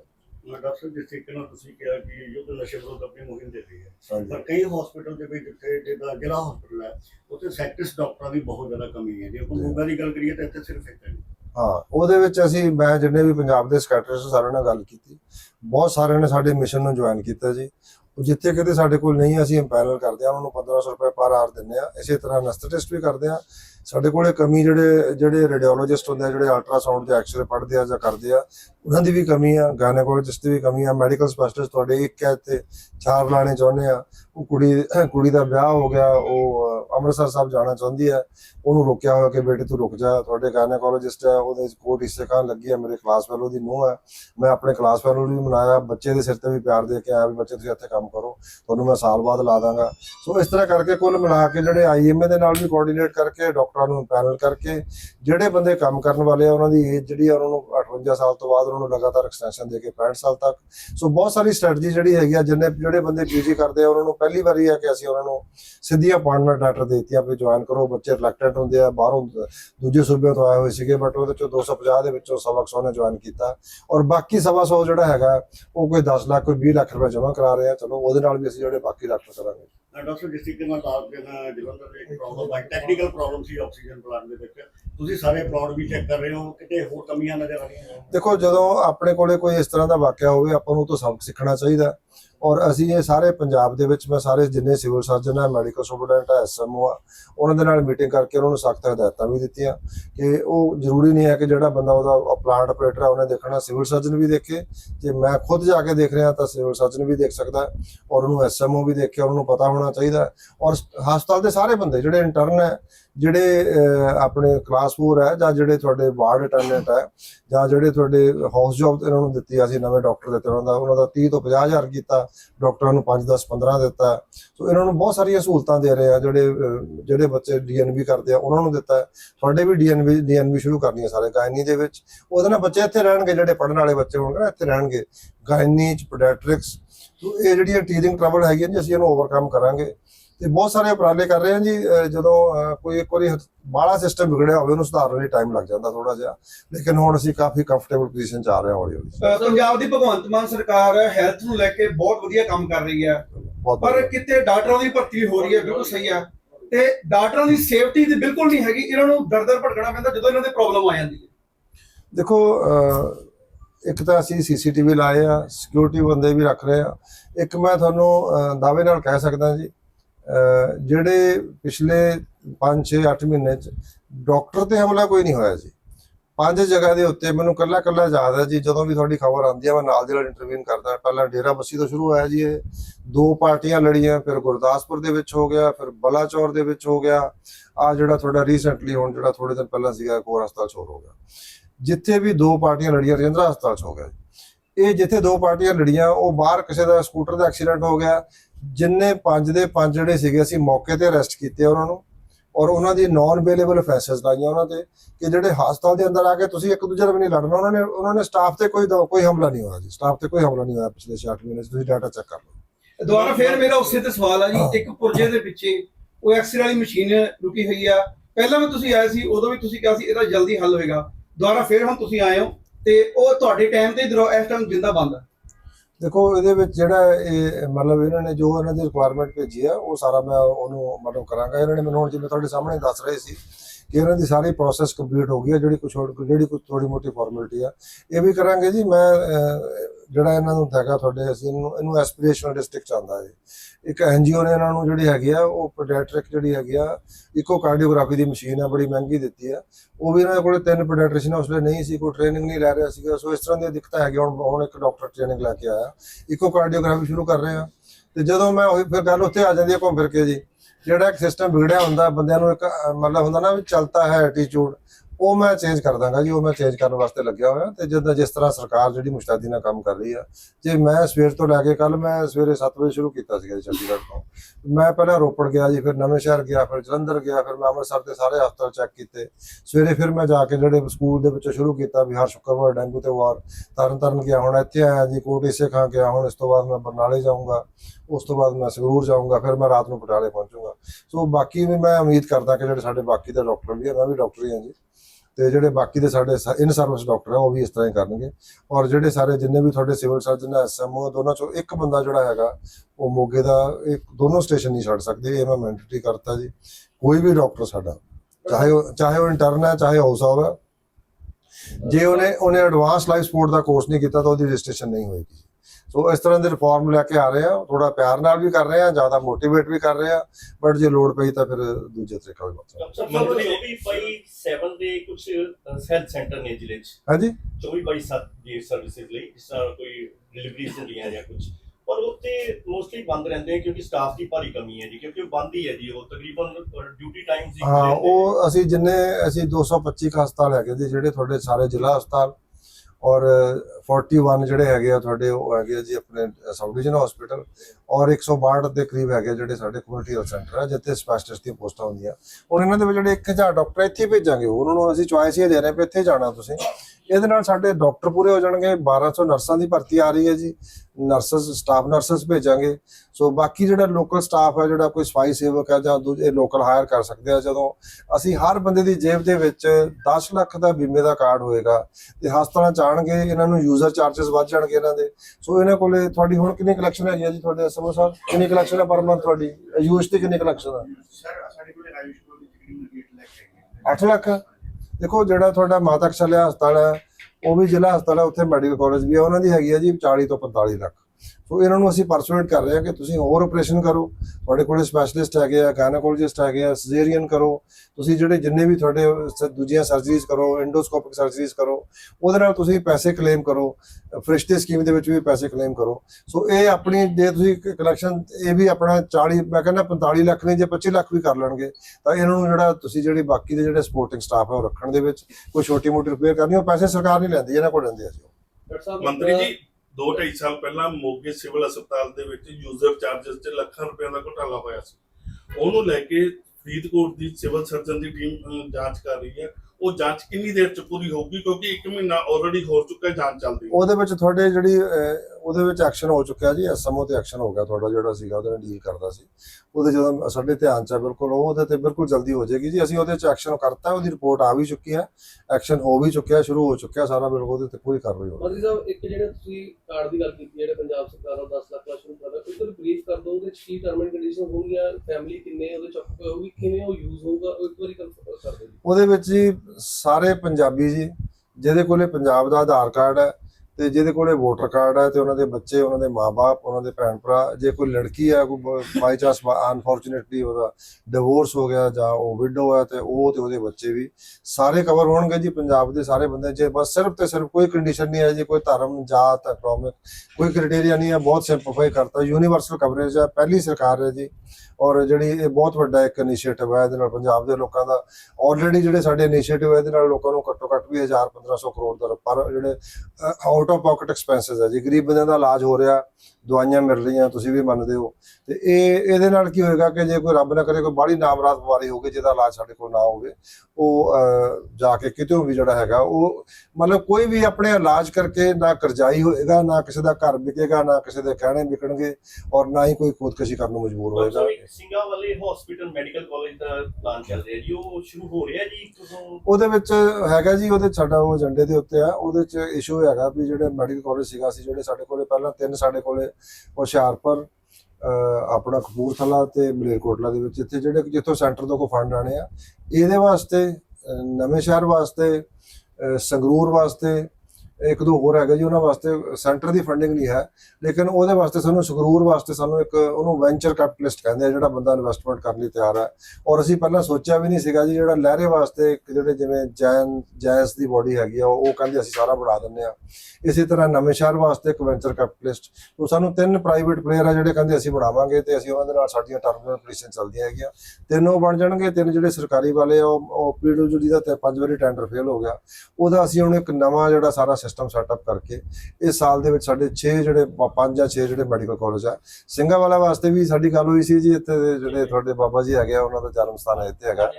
[SPEAKER 2] ਡਾਕਟਰ ਜਿਸ ਤਰੀਕੇ ਨਾਲ ਤੁਸੀਂ ਕਿਹਾ ਕਿ ਯੁੱਧ ਨਸ਼ੇ ਵਿਰੁੱਧ ਆਪਣੀ ਮੁਹਿੰਮ ਦੇ ਰਹੀ ਹੈ ਪਰ ਕਈ ਹਸਪੀਟਲ ਦੇ ਵਿੱਚ ਜਿੱਥੇ ਜਿਹਦਾ ਜ਼ਿਲ੍ਹਾ ਹਸਪੀਟਲ ਹੈ ਉੱਥੇ ਸੈਕਟਰਿਸ ਡਾਕਟਰਾਂ ਦੀ ਬਹੁਤ ਜ਼ਿਆਦਾ ਕਮੀ ਹੈ। ਜੇ ਆਪਾਂ। ਮੋਗਾ ਦੀ ਗੱਲ ਕਰੀਏ ਤਾਂ ਇੱਥੇ ਸਿਰਫ ਇੱਕ ਹੈ।
[SPEAKER 1] ਹਾਂ ਉਹਦੇ ਵਿੱਚ ਅਸੀਂ ਮੈਂ ਜਿੰਨੇ ਵੀ ਪੰਜਾਬ ਦੇ ਸਕੈਟਰਿਸਟ ਸਾਰਿਆਂ ਨਾਲ ਗੱਲ ਕੀਤੀ ਬਹੁਤ ਸਾਰਿਆਂ ਨੇ ਸਾਡੇ ਮਿਸ਼ਨ ਨੂੰ ਜੁਆਇਨ ਕੀਤਾ ਜੀ। ਉਹ ਜਿੱਥੇ ਕਿਤੇ ਸਾਡੇ ਕੋਲ ਨਹੀਂ ਅਸੀਂ ਇੰਪੈਰਲ ਕਰਦੇ ਆ, ਉਹਨਾਂ ਨੂੰ 1500 ਰੁਪਏ ਪਰ ਆਰ ਦਿੰਦੇ ਆ। ਇਸੇ ਤਰ੍ਹਾਂ ਅਨਸਥੈਟਿਸਟ ਵੀ ਕਰਦੇ ਆ। ਸਾਡੇ ਕੋਲੇ ਕਮੀ ਜਿਹੜੇ ਜਿਹੜੇ ਰੇਡੀਓਲੋਜਿਸਟ ਹੁੰਦੇ ਆ, ਜਿਹੜੇ ਅਲਟਰਾਸਾਊਂਡ ਦੇ ਐਕਸਰੇ ਪੜ੍ਹਦੇ ਆ ਜਾਂ ਕਰਦੇ ਆ, ਉਹਨਾਂ ਦੀ ਵੀ ਕਮੀ ਆ ਗਾਇਨੋਕੋਲੋਜਿਸਟ ਦੀ ਵੀ ਕਮੀ ਆ ਮੈਡੀਕਲ ਸਪੈਸ਼ਲਿਸਟ ਤੁਹਾਡੇ ਇੱਕ ਹੈ ਤੇ ਚਾਰ ਲਾਣੇ ਚਾਹੁੰਦੇ ਆ, ਉਹ ਕੁੜੀ ਕੁੜੀ ਦਾ ਵਿਆਹ ਹੋ ਗਿਆ, ਉਹ ਅੰਮ੍ਰਿਤਸਰ ਸਾਹਿਬ ਜਾਣਾ ਚਾਹੁੰਦੀ ਹੈ, ਉਹਨੂੰ ਰੋਕਿਆ ਹੋਇਆ ਕਿ ਬੇਟੇ ਤੂੰ ਰੁਕ ਜਾ, ਤੁਹਾਡੇ ਗਾਇਨੋਕੋਲੋਜਿਸਟ ਹੈ, ਉਹਦੇ ਕੋਟ ਇਸੇ ਕਾਂ ਲੱਗੀ ਆ ਮੇਰੇ ਕਲਾਸ ਫੈਲੋ ਦੀ ਨੂੰਹ ਹੈ, ਮੈਂ ਆਪਣੇ ਕਲਾਸ ਫੈਲੋ ਨੂੰ ਵੀ ਮਨਾਇਆ, ਬੱਚੇ ਦੇ ਸਿਰ ਤੇ ਵੀ ਪਿਆਰ ਦੇ ਕੇ ਆਇਆ ਵੀ ਬੱਚੇ ਤੁਸੀਂ ਇੱਥੇ ਕੰਮ ਕਰੋ, ਤੁਹਾਨੂੰ ਮੈਂ ਸਾਲ ਬਾਅਦ ਲਾ ਦਾਂਗਾ। ਸੋ ਇਸ ਤਰ੍ਹਾਂ ਕਰਕੇ ਕੁੱਲ ਮਿਲਾ ਕੇ ਜਿਹੜੇ ਆਈਐਮਏ ਦੇ ਨਾਲ ਵੀ ਕੋਆਰਡੀਨੇਟ ਕਰਕੇ ਡਾਕਟਰਾਂ ਨੂੰ ਪੈਨਲ ਕਰਕੇ, ਜਿਹੜੇ ਬੰਦੇ ਕੰਮ ਕਰਨ ਵਾਲੇ ਆ, ਉਹਨਾਂ ਦੀ ਏਜ ਜਿਹੜੀ ਆ, ਉਹਨਾਂ ਨੂੰ 58 ਸਾਲ ਤੋਂ ਬਾਅਦ ਉਹਨਾਂ ਨੂੰ ਲਗਾਤਾਰ ਐਕਸਟੈਂਸ਼ਨ ਦੇ ਕੇ 65 ਸਾਲ ਤੱਕ। ਸੋ ਬਹੁਤ ਸਾਰੀ ਸਟ੍ਰੈਟਜੀ ਜਿਹੜੀ ਹੈਗੀ ਆ, ਜਿੰਨੇ ਜਿਹੜੇ ਬੰਦੇ ਪੀਜੀ ਕਰਦੇ ਆ, ਉਹਨਾਂ ਨੂੰ ਪਹਿਲੀ ਵਾਰੀ ਹੈ ਕਿ ਅਸੀਂ ਉਹਨਾਂ ਨੂੰ ਸਿੱਧੀ ਅਪਾਇੰਟਮੈਂਟ ਡਾਕਟਰ ਦੇ ਦਿੱਤੀਆਂ ਵੀ ਜੁਆਇਨ ਕਰੋ। ਬੱਚੇ ਰਿਲੈਕਟੈਂਟ ਹੁੰਦੇ ਆ, ਬਾਹਰੋਂ ਦੂਜੇ ਸੂਬਿਆਂ ਤੋਂ ਆਏ ਹੋਏ ਸੀਗੇ ਬਟ ਉਹਦੇ ਚੋਂ 250 ਦੇ ਵਿੱਚੋਂ ਸਵਾ ਕੁ ਨੇ ਜੁਆਇਨ ਕੀਤਾ। ਔਰ ਬਾਕੀ ਸਵਾ ਸੌ ਜਿਹੜਾ ਹੈਗਾ, ਉਹ ਕੋਈ 10 ਲੱਖ, ਕੋਈ 20 ਲੱਖ ਰੁਪਏ ਜਮ੍ਹਾਂ ਕਰਾ ਰਹੇ ਆ। ਚਲੋ, ਉਹਦੇ ਨਾਲ ਵੀ ਅਸੀਂ ਜਿਹੜੇ ਬਾਕੀ ਡਾਕਟਰ ਕਰਾਂਗੇ।
[SPEAKER 2] ਡਾਕਟਰ ਜਿਸ ਤਰੀਕੇ ਨਾਲ ਆਪ ਦੇ ਜਲੰਧਰ ਦੇ ਇੱਕ ਪ੍ਰੋਬਲਮ ਹੈ ਟੈਕਨੀਕਲ ਪ੍ਰੋਬਲਮ ਸੀ ਆਕਸੀਜਨ ਪਲਾਂਟ ਦੇ ਵਿੱਚ। ਤੁਸੀਂ ਸਾਰੇ ਪਲਾਟ ਵੀ ਚੈੱਕ ਕਰ ਰਹੇ ਹੋ, ਕਿਤੇ ਹੋਰ ਕਮੀਆਂ ਨਜ਼ਰ ਆ ਰਹੀਆਂ
[SPEAKER 1] ਦੇਖੋ, ਜਦੋਂ ਆਪਣੇ ਕੋਲੇ ਕੋਈ ਇਸ ਤਰ੍ਹਾਂ ਦਾ ਵਾਕਿਆ ਹੋਵੇ, ਆਪਾਂ ਨੂੰ ਤੋਂ ਸਬਕ ਸਿੱਖਣਾ ਚਾਹੀਦਾ। ਔਰ ਅਸੀਂ ਇਹ ਸਾਰੇ ਪੰਜਾਬ ਦੇ ਵਿੱਚ ਮੈਂ ਸਾਰੇ ਜਿੰਨੇ ਸਿਵਲ ਸਰਜਨ ਆ, ਮੈਡੀਕਲ ਸੁਪਰਡੈਂਟ ਆ, ਐਸਐਮਓ ਆ, ਉਹਨਾਂ ਦੇ ਨਾਲ ਮੀਟਿੰਗ ਕਰਕੇ ਉਹਨਾਂ ਨੂੰ ਸਖਤ ਹਦਾਇਤਾਂ ਵੀ ਦਿੱਤੀਆਂ ਕਿ ਉਹ ਜ਼ਰੂਰੀ ਨਹੀਂ ਹੈ ਕਿ ਜਿਹੜਾ ਬੰਦਾ ਉਹਦਾ ਪਲਾਂਟ ਆਪਰੇਟਰ ਆ, ਉਹਨੇ ਦੇਖਣਾ, ਸਿਵਲ ਸਰਜਨ ਵੀ ਦੇਖੇ। ਜੇ ਮੈਂ ਖੁਦ ਜਾ ਕੇ ਦੇਖ ਰਿਹਾ ਤਾਂ ਸਿਵਲ ਸਰਜਨ ਵੀ ਦੇਖ ਸਕਦਾ ਔਰ ਉਹਨੂੰ ਐਸਐਮਓ ਵੀ ਦੇਖੇ ਉਹਨੂੰ ਪਤਾ ਹੋਣਾ ਚਾਹੀਦਾ ਔਰ ਹਸਪਤਾਲ ਦੇ ਸਾਰੇ ਬੰਦੇ ਜਿਹੜੇ ਇੰਟਰਨ ਹੈ ਜਿਹੜੇ ਆਪਣੇ ਕਲਾਸ 4 ਹੈ ਜਾਂ ਜਿਹੜੇ ਤੁਹਾਡੇ ਵਾਰਡ ਅਟੈਂਡੈਂਟ ਹੈ ਜਾਂ ਜਿਹੜੇ ਤੁਹਾਡੇ ਹਾਊਸ ਜੌਬ ਇਹਨਾਂ ਨੂੰ ਦਿੱਤੀ ਅਸੀਂ ਨਵੇਂ ਡਾਕਟਰ ਦਿੱਤੇ ਉਹਨਾਂ ਦਾ ਉਹਨਾਂ ਦਾ 30 ਤੋਂ 50000 ਕੀਤਾ ਡਾਕਟਰਾਂ ਨੂੰ 5 10 15 ਦਿੱਤਾ। ਸੋ ਇਹਨਾਂ ਨੂੰ ਬਹੁਤ ਸਾਰੀਆਂ ਸਹੂਲਤਾਂ ਦੇ ਰਹੇ ਆ ਜਿਹੜੇ ਜਿਹੜੇ ਬੱਚੇ ਡੀਐਨਬੀ ਕਰਦੇ ਆ, ਉਹਨਾਂ ਨੂੰ ਦਿੱਤਾ। ਤੁਹਾਡੇ ਵੀ ਡੀਐਨਬੀ ਡੀਐਨਬੀ ਸ਼ੁਰੂ ਕਰਨੀ ਹੈ ਸਾਰੇ ਗਾਇਨੀ ਦੇ ਵਿੱਚ। ਉਹਦੇ ਨਾਲ ਬੱਚੇ ਇੱਥੇ ਰਹਿਣਗੇ, ਜਿਹੜੇ ਪੜਨ ਵਾਲੇ ਬੱਚੇ ਹੋਣਗੇ ਨਾ, ਇੱਥੇ ਰਹਿਣਗੇ। ਗਾਇਨੀ ਚ ਪੀਡੀਆਟ੍ਰਿਕਸ ਸੋ ਇਹ ਜਿਹੜੀਆਂ ਟੀਚਿੰਗ ਟਰਬਲ ਹੈਗੀਆਂ ਜੀ, ਅਸੀਂ ਇਹਨੂੰ ਓਵਰਕਮ ਕਰਾਂਗੇ। ਤੇ ਬਹੁਤ ਸਾਰੇ ਉਪਰਾਲੇ ਕਰ ਰਹੇ ਹਾਂ ਜੀ। ਜਦੋਂ ਕੋਈ ਇੱਕ ਵਾਰੀ ਬਾਹਲਾ ਸਿਸਟਮ ਵਿਗੜਿਆ ਹੋਵੇ ਉਹਨੂੰ ਸੁਧਾਰਨ ਲਈ ਟਾਈਮ ਲੱਗ ਜਾਂਦਾ ਥੋੜਾ ਜਿਹਾ। ਲੇਕਿਨ ਹੁਣ ਅਸੀਂ ਕਾਫੀ ਕੰਫਰਟੇਬਲ ਪੋਜੀਸ਼ਨ 'ਚ ਆ ਰਹੇ ਹਾਂ ਹੌਲੀ ਹੌਲੀ
[SPEAKER 3] ਅਹ ਪੰਜਾਬ ਦੀ ਭਗਵੰਤ ਮਾਨ ਸਰਕਾਰ ਹੈਲਥ ਨੂੰ ਲੈ ਕੇ ਬਹੁਤ ਵਧੀਆ ਕੰਮ ਕਰ ਰਹੀ ਹੈ। ਪਰ। ਕਿਤੇ ਡਾਕਟਰਾਂ ਦੀ ਭਰਤੀ ਹੋ ਰਹੀ ਹੈ ਬਿਲਕੁਲ ਸਹੀ ਹੈ। ਤੇ ਡਾਕਟਰਾਂ ਦੀ ਸੇਫਟੀ ਦੀ ਬਿਲਕੁਲ ਨਹੀਂ ਹੈਗੀ। ਇਹਨਾਂ ਨੂੰ ਦਰ ਦਰ ਭਟਕਣਾ ਪੈਂਦਾ ਜਦੋਂ ਇਹਨਾਂ ਦੇ ਪ੍ਰੋਬਲਮ ਆ ਜਾਂਦੀ ਹੈ।
[SPEAKER 1] ਦੇਖੋ ਇੱਕ ਤਾਂ ਅਸੀਂ ਸੀਸੀਟੀਵੀ ਲਾਏ ਆ ਸਿਕਿਉਰਿਟੀ ਬੰਦੇ ਵੀ ਰੱਖ ਰਹੇ ਆ। ਇੱਕ ਮੈਂ ਤੁਹਾਨੂੰ ਦਾਅਵੇ ਨਾਲ ਕਹਿ ਸਕਦਾ ਜੀ ਜਿਹੜੇ ਪਿਛਲੇ 5 6 8 ਮਹੀਨੇ ਚ ਡਾਕਟਰ ਤੇ ਹਮਲਾ ਕੋਈ ਨਹੀਂ ਹੋਇਆ ਜੀ। ਪੰਜ ਜਗ੍ਹਾ ਦੇ ਉੱਤੇ ਮੈਨੂੰ ਕੱਲਾ ਕੱਲਾ ਯਾਦ ਹੈ ਜੀ, ਜਦੋਂ ਵੀ ਤੁਹਾਡੀ ਖਬਰ ਆਉਂਦੀ ਹੈ ਮੈਂ ਨਾਲ ਦੀ ਨਾਲ ਇੰਟਰਵਿਊ ਕਰਦਾ। ਪਹਿਲਾਂ ਡੇਰਾ ਬੱਸੀ ਤੋਂ ਸ਼ੁਰੂ ਹੋਇਆ ਜੀ ਇਹ। ਦੋ ਪਾਰਟੀਆਂ ਲੜੀਆਂ, ਫਿਰ ਗੁਰਦਾਸਪੁਰ ਦੇ ਵਿੱਚ ਹੋ ਗਿਆ, ਫਿਰ ਬਲਾਚੌਰ ਦੇ ਵਿੱਚ ਹੋ ਗਿਆ। ਆ ਜਿਹੜਾ ਤੁਹਾਡਾ ਰੀਸੈਂਟਲੀ ਹੁਣ ਜਿਹੜਾ ਥੋੜੇ ਦਿਨ ਪਹਿਲਾਂ ਸੀਗਾ, ਇੱਕ ਹੋਰ ਹਸਪਤਾਲ 'ਚ ਹੋਰ ਹੋ ਗਿਆ। ਜਿੱਥੇ ਵੀ ਦੋ ਪਾਰਟੀਆਂ ਲੜੀਆਂ, ਰਜਿੰਦਰਾ ਹਸਪਤਾਲ 'ਚ ਹੋ ਗਿਆ ਇਹ ਜਿੱਥੇ ਦੋ ਪਾਰਟੀਆਂ ਲੜੀਆਂ, ਉਹ ਬਾਹਰ ਕਿਸੇ ਦਾ ਸਕੂਟਰ ਦਾ ਐਕਸੀਡੈਂਟ ਹੋ ਗਿਆ ਜਿੰਨੇ ਪੰਜ ਦੇ ਪੰਜ ਜਿਹੜੇ ਸੀਗੇ ਅਸੀਂ ਮੌਕੇ ਤੇ ਅਰੈਸਟ ਕੀਤੇ ਉਹਨਾਂ ਨੂੰ। ਔਰ ਉਹਨਾਂ ਦੀ ਨਾਨ ਅਵੇਲੇਬਲ ਫੈਸਸ ਲਾਈਆਂ ਉਹਨਾਂ ਤੇ ਕਿ ਜਿਹੜੇ ਹਸਪਤਾਲ ਦੇ ਅੰਦਰ ਆ ਕੇ ਤੁਸੀਂ ਇੱਕ ਦੂਜੇ ਨਾਲ ਵੀ ਨਹੀਂ ਲੜਨਾ। ਉਹਨਾਂ ਨੇ ਉਹਨਾਂ ਨੇ ਸਟਾਫ ਤੇ ਕੋਈ ਕੋਈ ਹਮਲਾ ਨਹੀਂ ਹੋਇਆ ਜੀ। ਸਟਾਫ ਤੇ ਕੋਈ ਹਮਲਾ ਨਹੀਂ ਹੋਇਆ ਪਿਛਲੇ 6 ਮਹੀਨੇ ਤੁਸੀਂ ਡਾਟਾ ਚੈੱਕ ਕਰ ਲਓ।
[SPEAKER 3] ਦੁਬਾਰਾ ਫੇਰ ਮੇਰਾ ਉਸੇ ਤੇ ਸਵਾਲ ਆ ਜੀ। ਇੱਕ ਪੁਰਜੇ ਦੇ ਪਿੱਛੇ ਉਹ ਐਕਸਰੇ ਵਾਲੀ ਮਸ਼ੀਨ ਰੁਕੀ ਹੋਈ ਆ। ਪਹਿਲਾਂ ਵੀ ਤੁਸੀਂ ਆਏ ਸੀ ਉਦੋਂ ਵੀ ਤੁਸੀਂ ਕਿਹਾ ਸੀ ਇਹਦਾ ਜਲਦੀ ਹੱਲ ਹੋਏਗਾ। ਦੁਬਾਰਾ ਫੇਰ ਹੁਣ ਤੁਸੀਂ ਆਏ ਹੋ ਤੇ ਉਹ ਤੁਹਾਡੇ ਟਾਈਮ ਤੇ ਇਸ ਟਾਈਮ ਜਿੰਦਾ ਬੰਦ ਆ।
[SPEAKER 1] ਦੇਖੋ, ਇਹਦੇ ਵਿੱਚ ਜਿਹੜਾ ਇਹ ਮਤਲਬ ਇਹਨਾਂ ਨੇ ਜੋ ਇਹਨਾਂ ਦੀ ਰਿਕੁਆਇਰਮੈਂਟ ਭੇਜੀ ਆ, ਉਹ ਸਾਰਾ ਮੈਂ ਉਹਨੂੰ ਮਤਲਬ ਕਰਾਂਗਾ। ਇਹਨਾਂ ਨੇ ਮੈਨੂੰ ਹੁਣ ਜਿਵੇਂ ਤੁਹਾਡੇ ਸਾਹਮਣੇ ਦੱਸ ਰਹੇ ਸੀ ਕਿ ਇਹਨਾਂ ਦੀ ਸਾਰੀ ਪ੍ਰੋਸੈਸ ਕੰਪਲੀਟ ਹੋ ਗਈ ਹੈ, ਜਿਹੜੀ ਕੁਛ ਹੋਰ- ਜਿਹੜੀ ਕੁਝ ਥੋੜੀ ਮੋਟੀ ਫਾਰਮੈਲਿਟੀ ਆ। ਇਹ ਵੀ ਕਰਾਂਗੇ ਜੀ, ਮੈਂ ਜਿਹੜਾ ਇਹਨਾਂ ਨੂੰ ਹੈਗਾ ਤੁਹਾਡੇ, ਅਸੀਂ ਇਹਨੂੰ ਇਹਨੂੰ ਐਸਪੀਰੇਸ਼ਨਲ ਡਿਸਟ੍ਰਿਕਟ ਚਾਹੁੰਦਾ ਹੈ ਇੱਕ ਐਨਜੀਓ ਨੇ ਇਹਨਾਂ ਨੂੰ ਜਿਹੜੀ ਹੈਗੀ ਆ, ਉਹ ਪੀਡੀਆਟ੍ਰਿਕ ਜਿਹੜੀ ਹੈਗੀ ਆ, ਇਕੋ ਕਾਰਡੀਓਗ੍ਰਾਫੀ ਦੀ ਮਸ਼ੀਨ ਆ, ਬੜੀ ਮਹਿੰਗੀ ਦਿੱਤੀ ਆ। ਉਹ ਵੀ ਇਹਨਾਂ ਦੇ ਕੋਲੇ ਤਿੰਨ ਪੀਡੀਆਟ੍ਰਿਸ਼ਨ ਉਸ ਵੇਲੇ ਨਹੀਂ ਸੀ, ਕੋਈ ਟ੍ਰੇਨਿੰਗ ਨਹੀਂ ਲੈ ਰਿਹਾ ਸੀਗਾ। ਸੋ ਇਸ ਤਰ੍ਹਾਂ ਦੀਆਂ ਦਿੱਕਤਾਂ ਹੈਗੀਆਂ, ਹੁਣ ਹੁਣ ਇੱਕ ਡਾਕਟਰ ਟ੍ਰੇਨਿੰਗ ਲੈ ਕੇ ਆਇਆ। ਇਕੋ ਕਾਰਡੀਓਗ੍ਰਾਫੀ ਸ਼ੁਰੂ ਕਰ ਰਹੇ ਆ। ਤੇ ਜਦੋਂ ਮੈਂ ਉਹੀ ਫਿਰ ਗੱਲ ਉੱਥੇ ਆ ਜਾਂਦੀ ਹੈ ਘੁੰਮ ਫਿਰ ਕੇ ਜੀ। ਜਿਹੜਾ ਇੱਕ ਸਿਸਟਮ ਵਿਗੜਿਆ ਹੁੰਦਾ ਬੰਦਿਆਂ ਨੂੰ ਇੱਕ ਅਹ, ਮਤਲਬ ਹੁੰਦਾ ਨਾ ਵੀ ਚਲਤਾ ਹੈ ਐਟੀਟਿਊਡ ਉਹ ਮੈਂ ਚੇਂਜ ਕਰ ਦਾਂਗਾ ਜੀ, ਉਹ ਮੈਂ ਚੇਂਜ ਕਰਨ ਵਾਸਤੇ ਲੱਗਿਆ ਹੋਇਆ ਤੇ ਜਦੋਂ ਜਿਸ ਤਰ੍ਹਾਂ ਸਰਕਾਰ ਜਿਹੜੀ ਮੁਸ਼ਤੈਦੀ ਨਾਲ ਕੰਮ ਕਰ ਰਹੀ ਆ, ਜੇ ਮੈਂ ਸਵੇਰ ਤੋਂ ਲੈ ਕੇ ਕੱਲ ਮੈਂ ਸਵੇਰੇ 7 ਵਜੇ ਸ਼ੁਰੂ ਕੀਤਾ ਸੀਗਾ ਜੀ ਚੰਡੀਗੜ੍ਹ ਤੋਂ। ਮੈਂ ਪਹਿਲਾਂ ਰੋਪੜ ਗਿਆ ਜੀ, ਫਿਰ ਨਵੇਂ ਸ਼ਹਿਰ ਗਿਆ, ਫਿਰ ਜਲੰਧਰ ਗਿਆ, ਫਿਰ ਮੈਂ ਅੰਮ੍ਰਿਤਸਰ ਦੇ ਸਾਰੇ ਹਸਪਤਾਲ ਚੈੱਕ ਕੀਤੇ। ਸਵੇਰੇ ਫਿਰ ਮੈਂ ਜਾ ਕੇ ਜਿਹੜੇ ਸਕੂਲ ਦੇ ਵਿੱਚੋਂ ਸ਼ੁਰੂ ਕੀਤਾ ਵੀ ਹਰ ਸ਼ੁੱਕਰਵਾਰ, ਡੈਂਗੂ ਤੇ ਵਾਰ ਤਰਨ ਤਰਨ ਗਿਆ, ਹੁਣ ਇੱਥੇ ਆਇਆ ਜੀ, ਕੋਟ ਇਸੇ ਖਾਂ ਗਿਆ ਹੁਣ ਇਸ ਤੋਂ ਬਾਅਦ ਮੈਂ ਬਰਨਾਲੇ ਜਾਊਂਗਾ, ਉਸ ਤੋਂ ਬਾਅਦ ਮੈਂ ਸੰਗਰੂਰ ਜਾਊਂਗਾ, ਫਿਰ ਮੈਂ ਰਾਤ ਨੂੰ ਪਟਿਆਲੇ ਪਹੁੰਚੂੰਗਾ। ਸੋ ਬਾਕੀ ਵੀ ਮੈਂ ਉਮੀਦ ਕਰਦਾ ਕਿ ਜਿਹੜੇ ਸਾਡੇ ਬਾਕੀ ਦੇ ਡਾਕਟਰ ਵੀ ਆ, ਮੈਂ ਵੀ ਡਾਕਟਰ ਹੀ ਹਾਂ ਜੀ। ਤੇ ਜਿਹੜੇ ਬਾਕੀ ਦੇ ਸਾਡੇ ਇਨ ਸਰਵਿਸ ਡਾਕਟਰ ਆ, ਉਹ ਵੀ ਇਸ ਤਰ੍ਹਾਂ ਹੀ ਕਰਨਗੇ। ਔਰ ਜਿਹੜੇ ਸਾਰੇ ਜਿੰਨੇ ਵੀ ਤੁਹਾਡੇ ਸਿਵਲ ਸਰਜਨ ਐਸਐਮਓ ਦੋਨਾਂ ਚੋਂ ਇੱਕ ਬੰਦਾ ਜਿਹੜਾ ਹੈਗਾ, ਉਹ ਮੋਗੇ ਦਾ ਇੱਕ ਦੋਨੋਂ ਸਟੇਸ਼ਨ ਨਹੀਂ ਛੱਡ ਸਕਦੇ, ਇਹ ਮੈਂ ਮੈਂਡੇਟਰੀ ਕਰਤਾ ਜੀ। ਕੋਈ ਵੀ ਡਾਕਟਰ ਸਾਡਾ, ਚਾਹੇ ਉਹ ਚਾਹੇ ਉਹ ਇੰਟਰਨ ਹੈ ਚਾਹੇ ਹਾਊਸ ਆਫ ਹੈ ਜੇ ਉਹਨੇ ਉਹਨੇ ਐਡਵਾਂਸ ਲਾਈਫ ਸਪੋਰਟ ਦਾ ਕੋਰਸ ਨਹੀਂ ਕੀਤਾ ਤਾਂ ਉਹਦੀ ਰਜਿਸਟ੍ਰੇਸ਼ਨ ਨਹੀਂ ਹੋਏਗੀ। ਸੋ ਇਸ ਤਰ੍ਹਾਂ ਦੇ ਰਿਫਾਰਮ ਲੈ ਕੇ ਆ ਰਹੇ ਆ। ਥੋੜਾ ਪਿਆਰ ਨਾਲ ਵੀ ਕਰ ਰਹੇ ਆ ਜ਼ਿਆਦਾ ਮੋਟੀਵੇਟ ਵੀ ਕਰ ਰਹੇ ਆ ਬਟ ਜੇ ਲੋੜ ਪਈ ਤਾਂ ਫਿਰ ਦੂਜੇ ਤਰੀਕਾ ਵੀ
[SPEAKER 4] ਸਰ ਮੰਤਰੀ 24 ਬਾਈ 7 ਦੇ ਕੁਝ ਹੈਲਥ ਸੈਂਟਰ ਨੇ ਜ਼ਿਲ੍ਹੇ 'ਚ।
[SPEAKER 1] ਹਾਂਜੀ।
[SPEAKER 4] 24 ਬਾਈ 7 ਦੀ ਸਰਵਿਸਿਜ਼ ਲਈ ਜਿਸ ਤਰ੍ਹਾਂ ਕੋਈ ਡਿਲੀਵਰੀਜ਼ ਹੁੰਦੀਆਂ ਜਾਂ ਕੁਝ ਪਰ ਉੱਥੇ ਮੋਸਟਲੀ ਬੰਦ ਰਹਿੰਦੇ ਆ ਕਿਉਂਕਿ ਸਟਾਫ ਦੀ ਭਾਰੀ ਕਮੀ ਹੈ ਜੀ ਕਿਉਂਕਿ ਉਹ ਬੰਦ ਹੀ ਹੈ ਜੀ ਉਹ ਤਕਰੀਬਨ ਡਿਊਟੀ ਟਾਈਮ ਸੀ
[SPEAKER 1] ਹਾਂ ਉਹ ਅਸੀਂ ਜਿੰਨੇ ਅਸੀਂ 225 ਕੁ ਹਸਪਤਾਲ ਹੈਗੇ ਜੀ ਜਿਹੜੇ ਤੁਹਾਡੇ ਸਾਰੇ ਜ਼ਿਲ੍ਹਾ ਹਸਪਤਾਲ ਔਰ 41 ਜਿਹੜੇ ਹੈਗੇ ਆ ਤੁਹਾਡੇ ਉਹ ਹੈਗੇ ਆ ਜੀ ਆਪਣੇ ਡਿਵੀਜ਼ਨ ਹਸਪੀਟਲ ਔਰ 162 ਦੇ ਕਰੀਬ ਹੈਗੇ ਜਿਹੜੇ ਸਾਡੇ ਕਮਿਊਨਿਟੀ ਹੈਲਥ ਸੈਂਟਰ ਆ ਜਿੱਥੇ ਸਪੈਸ਼ਲਿਸਟ ਦੀਆਂ ਪੋਸਟਾਂ ਹੁੰਦੀਆਂ। ਹੁਣ ਇਹਨਾਂ ਦੇ ਵਿੱਚ ਜਿਹੜੇ 1000 ਡਾਕਟਰ ਇੱਥੇ ਭੇਜਾਂਗੇ ਉਹਨਾਂ ਨੂੰ ਅਸੀਂ ਚੁਆਇਸ ਹੀ ਦੇ ਰਹੇ ਵੀ ਇੱਥੇ ਜਾਣਾ ਤੁਸੀਂ। ਇਹਦੇ ਨਾਲ ਸਾਡੇ ਡਾਕਟਰ ਪੂਰੇ ਹੋ ਜਾਣਗੇ 1200 ਨਰਸਾਂ ਦੀ ਭਰਤੀ ਆ ਰਹੀ ਹੈ ਜੀ ਨਰਸਸ ਸਟਾਫ ਨਰਸਸ ਭੇਜਾਂਗੇ। ਸੋ ਬਾਕੀ ਜਿਹੜਾ ਲੋਕਲ ਸਟਾਫ ਹੈ ਜਿਹੜਾ ਕੋਈ ਸਫ਼ਾਈ ਸੇਵਕ ਹੈ ਜਾਂ ਦੂਜੇ ਲੋਕਲ ਹਾਇਰ ਕਰ ਸਕਦੇ ਆ ਜਦੋਂ। ਅਸੀਂ ਹਰ ਬੰਦੇ ਦੀ ਜੇਬ ਦੇ ਵਿੱਚ 10 ਲੱਖ ਦਾ ਬੀਮੇ ਦਾ ਕਾਰਡ ਹੋਏਗਾ। ਤੇ ਹਸਪਤਾਲਾਂ ਆਉਣਗੇ ਇਹਨਾਂ ਨੂੰ ਯੂਜ਼ਰ ਚਾਰजेस ਵੱਧ ਜਾਣਗੇ ਇਹਨਾਂ ਦੇ। ਸੋ ਇਹਨਾਂ ਕੋਲੇ ਤੁਹਾਡੀ ਹੁਣ ਕਿੰਨੀ ਕਲੈਕਸ਼ਨ ਹੈਗੀ ਹੈ ਜੀ ਤੁਹਾਡੇ ਐਸਐਮਓ ਸਾਹਿਬ? ਕਿੰਨੀ ਕਲੈਕਸ਼ਨ ਹੈ ਪਰ ਮੰਥ ਤੁਹਾਡੀ? ਯੂਐਸ ਦੀ ਕਿੰਨੀ ਕਲੈਕਸ਼ਨ ਹੈ
[SPEAKER 2] ਸਰ ਸਾਡੇ ਕੋਲ ਆਯੁਸ਼ ਕੋਲ ਦੀ ਤਕਰੀਬਨ 8 ਲੱਖ ਹੈ।
[SPEAKER 1] 8 ਲੱਖ? ਦੇਖੋ, ਜਿਹੜਾ ਤੁਹਾਡਾ ਮਾਤਾ ਕਸ਼ਲਿਆ ਹਸਪਤਾਲ ਹੈ, ਉਹ ਵੀ ਜ਼ਿਲ੍ਹਾ ਹਸਪਤਾਲ ਹੈ, ਉੱਥੇ ਮੈਡੀਕਲ ਕਾਲਜ ਵੀ ਹੈ, ਉਹਨਾਂ ਦੀ ਹੈਗੀ ਹੈ ਜੀ 40 ਤੋਂ 45 ਲੱਖ। ਸੋ ਇਹਨਾਂ ਨੂੰ ਅਸੀਂ ਪਰਸੂਏਟ ਕਰ ਰਹੇ ਹਾਂ ਕਿ ਤੁਸੀਂ ਹੋਰ ਆਪਰੇਸ਼ਨ ਕਰੋ। ਤੁਹਾਡੇ ਕੋਲੇ ਸਪੈਸ਼ਲਿਸਟ ਹੈਗੇ ਆ ਗਾਇਨੋਕੋਲੋਜਿਸਟ ਹੈਗੇ ਆ ਸਰਜਰੀਅਨ ਕਰੋ। ਤੁਸੀਂ ਜਿਹੜੇ ਜਿੰਨੇ ਵੀ ਤੁਹਾਡੇ ਦੂਜੀਆਂ ਸਰਜਰੀਜ਼ ਕਰੋ ਐਂਡੋਸਕੋਪਿਕ ਸਰਜਰੀਜ਼ ਕਰੋ ਉਹਦੇ ਨਾਲ ਤੁਸੀਂ ਪੈਸੇ ਕਲੇਮ ਕਰੋ। ਫ੍ਰਿਸ਼ਤੇ ਸਕੀਮ ਦੇ ਵਿੱਚ ਵੀ ਪੈਸੇ ਕਲੇਮ ਕਰੋ। ਸੋ ਇਹ ਆਪਣੀ ਜੇ ਤੁਸੀਂ ਕਲੈਕਸ਼ਨ ਇਹ ਵੀ ਆਪਣਾ 40 ਮੈਂ ਕਹਿੰਦਾ 45 ਲੱਖ ਨਹੀਂ ਜੇ 25 ਲੱਖ ਵੀ ਕਰ ਲੈਣਗੇ ਤਾਂ ਇਹਨਾਂ ਨੂੰ ਜਿਹੜਾ ਤੁਸੀਂ ਜਿਹੜੀ ਬਾਕੀ ਦੇ ਜਿਹੜੇ ਸਪੋਰਟਿੰਗ ਸਟਾਫ ਹੈ ਉਹ ਰੱਖਣ ਦੇ ਵਿੱਚ ਕੋਈ ਛੋਟੀ ਮੋਟੀ ਰਿਪੇਅਰ ਕਰਨੀ ਉਹ ਪੈਸੇ ਸਰਕਾਰ ਨਹੀਂ ਲੈਂਦੀ ਇਹਨਾਂ ਕੋਲ ਲੈਂਦੇ ਆ ਜੀ
[SPEAKER 5] ਮੰਤਰੀ ਜੀ 2.5 ਸਾਲ ਪਹਿਲਾਂ ਮੋਗੇ ਸਿਵਲ ਹਸਪਤਾਲ ਦੇ ਵਿੱਚ ਯੂਜ਼ਰ ਚਾਰजेस ਤੇ ਲੱਖਾਂ ਰੁਪਏ ਦਾ ਘੁਟਾਲਾ ਹੋਇਆ ਸੀ। ਉਹਨੂੰ ਲੈ ਕੇ ਫਰੀਦਕੋਟ ਦੀ ਸਿਵਲ ਸਰਜਨ ਦੀ ਟੀਮ ਜਾਂਚ ਕਰ ਰਹੀ ਹੈ। ਉਹ ਜਾਂਚ ਕਿੰਨੀ ਦੇਰ ਚ ਪੂਰੀ ਹੋਊਗੀ? ਕਿਉਂਕਿ 1 ਮਹੀਨਾ ਆਲਰੇਡੀ ਹੋ ਚੁੱਕਾ ਹੈ ਜਾਂਚ ਚੱਲਦੀ ਹੈ।
[SPEAKER 1] ਉਹਦੇ ਵਿੱਚ ਤੁਹਾਡੇ ਜਿਹੜੀ ਉਹਦੇ ਵਿੱਚ ਐਕਸ਼ਨ ਹੋ ਚੁੱਕਿਆ ਜੀ ਐਸਐਮਓ ਤੇ ਐਕਸ਼ਨ ਹੋ ਗਿਆ ਤੁਹਾਡਾ ਜਿਹੜਾ ਸੀਗਾ ਉਹਦੇ ਨਾਲ ਡੀਲ ਕਰਦਾ ਸੀ। ਉਹਦੇ ਜਦੋਂ ਸਾਡੇ ਧਿਆਨ ਚ ਆ ਬਿਲਕੁਲ ਉਹ ਉਹਦੇ ਤੇ ਬਿਲਕੁਲ ਜਲਦੀ ਹੋ ਜਾਏਗੀ ਜੀ। ਅਸੀਂ ਉਹਦੇ ਚ ਐਕਸ਼ਨ ਕਰਤਾ ਉਹਦੀ ਰਿਪੋਰਟ ਆ ਵੀ ਚੁੱਕੀ ਹੈ ਐਕਸ਼ਨ ਹੋ ਵੀ ਚੁੱਕਿਆ ਸ਼ੁਰੂ ਹੋ ਚੁੱਕਿਆ ਸਾਰਾ ਬਿਲਕੁਲ ਉਹਦੇ ਤੇ ਪੂਰੀ ਕਾਰਵਾਈ ਹੋ ਰਹੀ ਹੈ।
[SPEAKER 6] ਮੰਤਰੀ ਸਾਹਿਬ ਇੱਕ ਜਿਹੜੇ ਤੁਸੀਂ ਕਾਰਡ ਦੀ ਗੱਲ ਕੀਤੀ ਜਿਹੜੇ ਪੰਜਾਬ ਸਰਕਾਰ ਦਾ 10 ਲੱਖ ਦਾ ਸ਼ੁਰੂ ਕਰ ਰਿਹਾ ਉਹਨੂੰ ਬਰੀਫ ਕਰ ਦੋਗੇ ਵਿੱਚ ਕੀ ਟਰਮ ਐਂਡ ਕੰਡੀਸ਼ਨ ਹੋਣਗੀਆਂ ਫੈਮਿਲੀ ਕਿੰਨੇ ਉਹਦੇ ਚ ਹੋਊਗੀ ਕਿਵੇਂ ਉਹ ਯੂਜ਼ ਹੋਊਗਾ ਉਹ ਇੱਕ ਵਾਰੀ ਕਨਫਰਮ ਕਰ ਦਿਓ
[SPEAKER 1] ਉਹਦੇ ਵਿੱਚ ਜੀ ਸਾਰੇ ਪੰਜਾਬੀ ਜੀ ਜਿਹਦੇ ਕੋਲੇ ਪੰਜਾਬ ਦਾ ਆਧਾਰ ਕਾਰਡ ਹੈ ਤੇ ਜਿਹਦੇ ਕੋਲੇ ਵੋਟਰ ਕਾਰਡ ਹੈ ਤੇ ਉਹਨਾਂ ਦੇ ਬੱਚੇ, ਉਹਨਾਂ ਦੇ ਮਾਪੇ ਉਹਨਾਂ ਦੇ ਭੈਣ ਭਰਾ ਜੇ ਕੋਈ ਲੜਕੀ ਹੈ ਕੋਈ ਬਾਈ ਚਾਂਸ ਅਨਫੋਰਚੂਨੇਟਲੀ ਉਹਦਾ ਡਿਵੋਰਸ ਹੋ ਗਿਆ ਜਾਂ ਉਹ ਵਿਡੋ ਹੈ ਤੇ ਉਹ ਤੇ ਉਹਦੇ ਬੱਚੇ ਵੀ ਸਾਰੇ ਕਵਰ ਹੋਣਗੇ ਜੀ ਪੰਜਾਬ ਦੇ ਸਾਰੇ ਬੰਦੇ। ਜੇ ਬਸ ਸਿਰਫ ਤੇ ਸਿਰਫ ਕੋਈ ਕੰਡੀਸ਼ਨ ਨਹੀਂ ਹੈ ਜੀ, ਕੋਈ ਧਰਮ, ਜਾਤ ਇਕਨੋਮਿਕ ਕੋਈ ਕ੍ਰਾਈਟੇਰੀਆ ਨਹੀਂ ਹੈ, ਬਹੁਤ ਸਿੰਪਲੀਫਾਈ ਕਰਤਾ। ਯੂਨੀਵਰਸਲ ਕਵਰੇਜ ਹੈ ਪਹਿਲੀ ਸਰਕਾਰ ਹੈ ਜੀ ਔਰ ਜਿਹੜੀ ਇਹ ਬਹੁਤ ਵੱਡਾ ਇੱਕ ਇਨੀਸ਼ੀਏਟਿਵ ਹੈ, ਇਹਦੇ ਨਾਲ ਪੰਜਾਬ ਦੇ ਲੋਕਾਂ ਦਾ ਆਲਰੇਡੀ ਜਿਹੜੇ ਸਾਡੇ ਇਨੀਸ਼ੀਏਟਿਵ ਹੈ, ਇਹਦੇ ਨਾਲ ਲੋਕਾਂ ਨੂੰ ਘੱਟੋ ਘੱਟ ਵੀ 1000 1500 ਕਰੋੜ ਦਾ ਪਰ ਜਿਹੜੇ ਆਊਟ ਆਫ ਪਾਕਟ ਐਕਸਪੈਂਸਸ ਹੈ ਜੀ। ਗਰੀਬ ਬੰਦਿਆਂ ਦਾ ਇਲਾਜ ਹੋ ਰਿਹਾ। ਦਵਾਈਆਂ ਮਿਲ ਰਹੀਆਂ ਤੁਸੀਂ ਵੀ ਮੰਨਦੇ ਹੋ। ਤੇ ਇਹ ਇਹਦੇ ਨਾਲ ਕੀ ਹੋਏਗਾ ਕਿ ਜੇ ਕੋਈ ਰੱਬ ਨਾ ਕਰੇ ਕੋਈ ਬਾਹਲੀ ਨਾਮਰਾਦ ਬਿਮਾਰੀ ਹੋਵੇ ਜਿਹਦਾ ਇਲਾਜ ਸਾਡੇ ਕੋਲ ਨਾ ਹੋਵੇ ਉਹ ਜਾ ਕੇ ਕਿਤੇ ਵੀ ਜਿਹੜਾ ਹੈਗਾ ਉਹ ਮਤਲਬ ਕੋਈ ਵੀ ਆਪਣੇ ਇਲਾਜ ਕਰਕੇ ਨਾ ਕਰਜ਼ਾਈ ਹੋਏਗਾ ਨਾ ਕਿਸੇ ਦਾ ਘਰ ਵਿਕੇਗਾ ਨਾ ਕਿਸੇ ਦੇ ਕਹਿਣੇ ਵਿਕਣਗੇ ਔਰ ਨਾ ਹੀ ਕੋਈ ਖੁਦਕੁਸ਼ੀ ਕਰਨ ਨੂੰ ਮਜਬੂਰ ਹੋਏਗਾ।
[SPEAKER 4] ਸਿੰਘਾ ਵਾਲੇ ਹਸਪੀਟਲ ਮੈਡੀਕਲ ਕਾਲਜ ਦਾ ਪਲਾਨ ਚੱਲ ਰਿਹਾ ਜੀ ਉਹ ਸ਼ੁਰੂ ਹੋ ਰਿਹਾ ਜੀ
[SPEAKER 1] ਉਹਦੇ ਵਿੱਚ ਹੈਗਾ ਜੀ ਉਹਦੇ ਸਾਡਾ ਉਹ ਏਜੰਡੇ ਦੇ ਉੱਤੇ ਆ ਉਹਦੇ ਚ ਇਸ਼ੂ ਹੈਗਾ ਵੀ ਜਿਹੜੇ ਮੈਡੀਕਲ ਕਾਲਜ ਸੀਗਾ ਸੀ ਜਿਹੜੇ ਸਾਡੇ ਕੋਲੇ ਪਹਿਲਾਂ ਤਿੰਨ ਸਾਡੇ ਕੋਲੇ ਹੁਸ਼ਿਆਰਪੁਰ ਆਪਣਾ ਕਪੂਰਥਲਾ ਤੇ ਮਲੇਰਕੋਟਲਾ ਦੇ ਵਿੱਚ ਇੱਥੇ ਜਿਹੜੇ ਜਿੱਥੋਂ ਸੈਂਟਰ ਤੋਂ ਕੋ ਫੰਡ ਆਣੇ ਆ, ਇਹਦੇ ਵਾਸਤੇ ਨਵੇਂ ਸ਼ਹਿਰ ਵਾਸਤੇ ਸੰਗਰੂਰ ਵਾਸਤੇ ਇੱਕ ਦੋ ਹੋਰ ਹੈਗਾ ਜੀ, ਉਹਨਾਂ ਵਾਸਤੇ ਸੈਂਟਰ ਦੀ ਫੰਡਿੰਗ ਨਹੀਂ ਹੈ, ਲੇਕਿਨ ਉਹਦੇ ਵਾਸਤੇ ਸਾਨੂੰ ਸੰਗਰੂਰ ਵਾਸਤੇ ਸਾਨੂੰ ਇੱਕ ਉਹਨੂੰ ਵੈਂਚਰ ਕੈਪੀਟਲਿਸਟ ਕਹਿੰਦੇ ਆ, ਜਿਹੜਾ ਬੰਦਾ ਇਨਵੈਸਟਮੈਂਟ ਕਰਨ ਲਈ ਤਿਆਰ ਹੈ। ਔਰ ਅਸੀਂ ਪਹਿਲਾਂ ਸੋਚਿਆ ਵੀ ਨਹੀਂ ਸੀਗਾ ਜੀ, ਜਿਹੜਾ ਲਹਿਰੇ ਵਾਸਤੇ ਇੱਕ ਜਿਹੜੇ ਜਿਵੇਂ ਜੈਨ ਜੈਸ ਦੀ ਬੋਡੀ ਹੈਗੀ ਆ, ਉਹ ਕਹਿੰਦੇ ਅਸੀਂ ਸਾਰਾ ਬਣਾ ਦਿੰਦੇ ਆ ਇਸੇ ਤਰ੍ਹਾਂ ਨਵੇਂ ਸ਼ਹਿਰ ਵਾਸਤੇ ਇੱਕ ਵੈਂਚਰ ਕੈਪੀਟਲਿਸਟ ਉਹ ਸਾਨੂੰ ਤਿੰਨ ਪ੍ਰਾਈਵੇਟ ਪਲੇਅਰ ਆ ਜਿਹੜੇ ਕਹਿੰਦੇ ਅਸੀਂ ਬਣਾਵਾਂਗੇ ਤੇ ਅਸੀਂ ਉਹਨਾਂ ਦੇ ਨਾਲ ਸਾਡੀਆਂ ਟਰਮੀਨਲ ਪੋਜੀਸ਼ਨ ਚੱਲਦੀਆਂ ਹੈਗੀਆਂ। ਤਿੰਨ ਉਹ ਬਣ ਜਾਣਗੇ, ਤਿੰਨ ਜਿਹੜੇ ਸਰਕਾਰੀ ਵਾਲੇ ਆ, ਉਹ ਉਹ ਪੀਡਬਲਯੂਡੀ ਦਾ ਪੰਜ ਵਾਰੀ ਟੈਂਡਰ ਫੇਲ ਹੋ ਗਿਆ। ਉਹਦਾ ਅਸੀਂ ਹੁਣ ਇੱਕ ਨਵਾਂ ਜਿਹੜਾ ਸਾਰਾ ਸਿਸਟਮ ਸੈਟਅਪ ਕਰਕੇ ਇਸ ਸਾਲ ਦੇ ਵਿੱਚ ਸਾਡੇ 6 ਜਿਹੜੇ ਪ- ਜਾਂ 6 ਜਿਹੜੇ ਮੈਡੀਕਲ ਕਾਲਜ ਆ ਸਿੰਘਾਵਾਲਾ ਵਾਸਤੇ ਵੀ ਸਾਡੀ ਗੱਲ ਹੋਈ ਸੀ ਜੀ, ਇੱਥੇ ਦੇ ਜਿਹੜੇ ਤੁਹਾਡੇ ਬਾਬਾ ਜੀ ਹੈਗੇ ਆ, ਉਹਨਾਂ ਦਾ ਜਨਮ ਸਥਾਨ ਇੱਥੇ ਹੈਗਾ।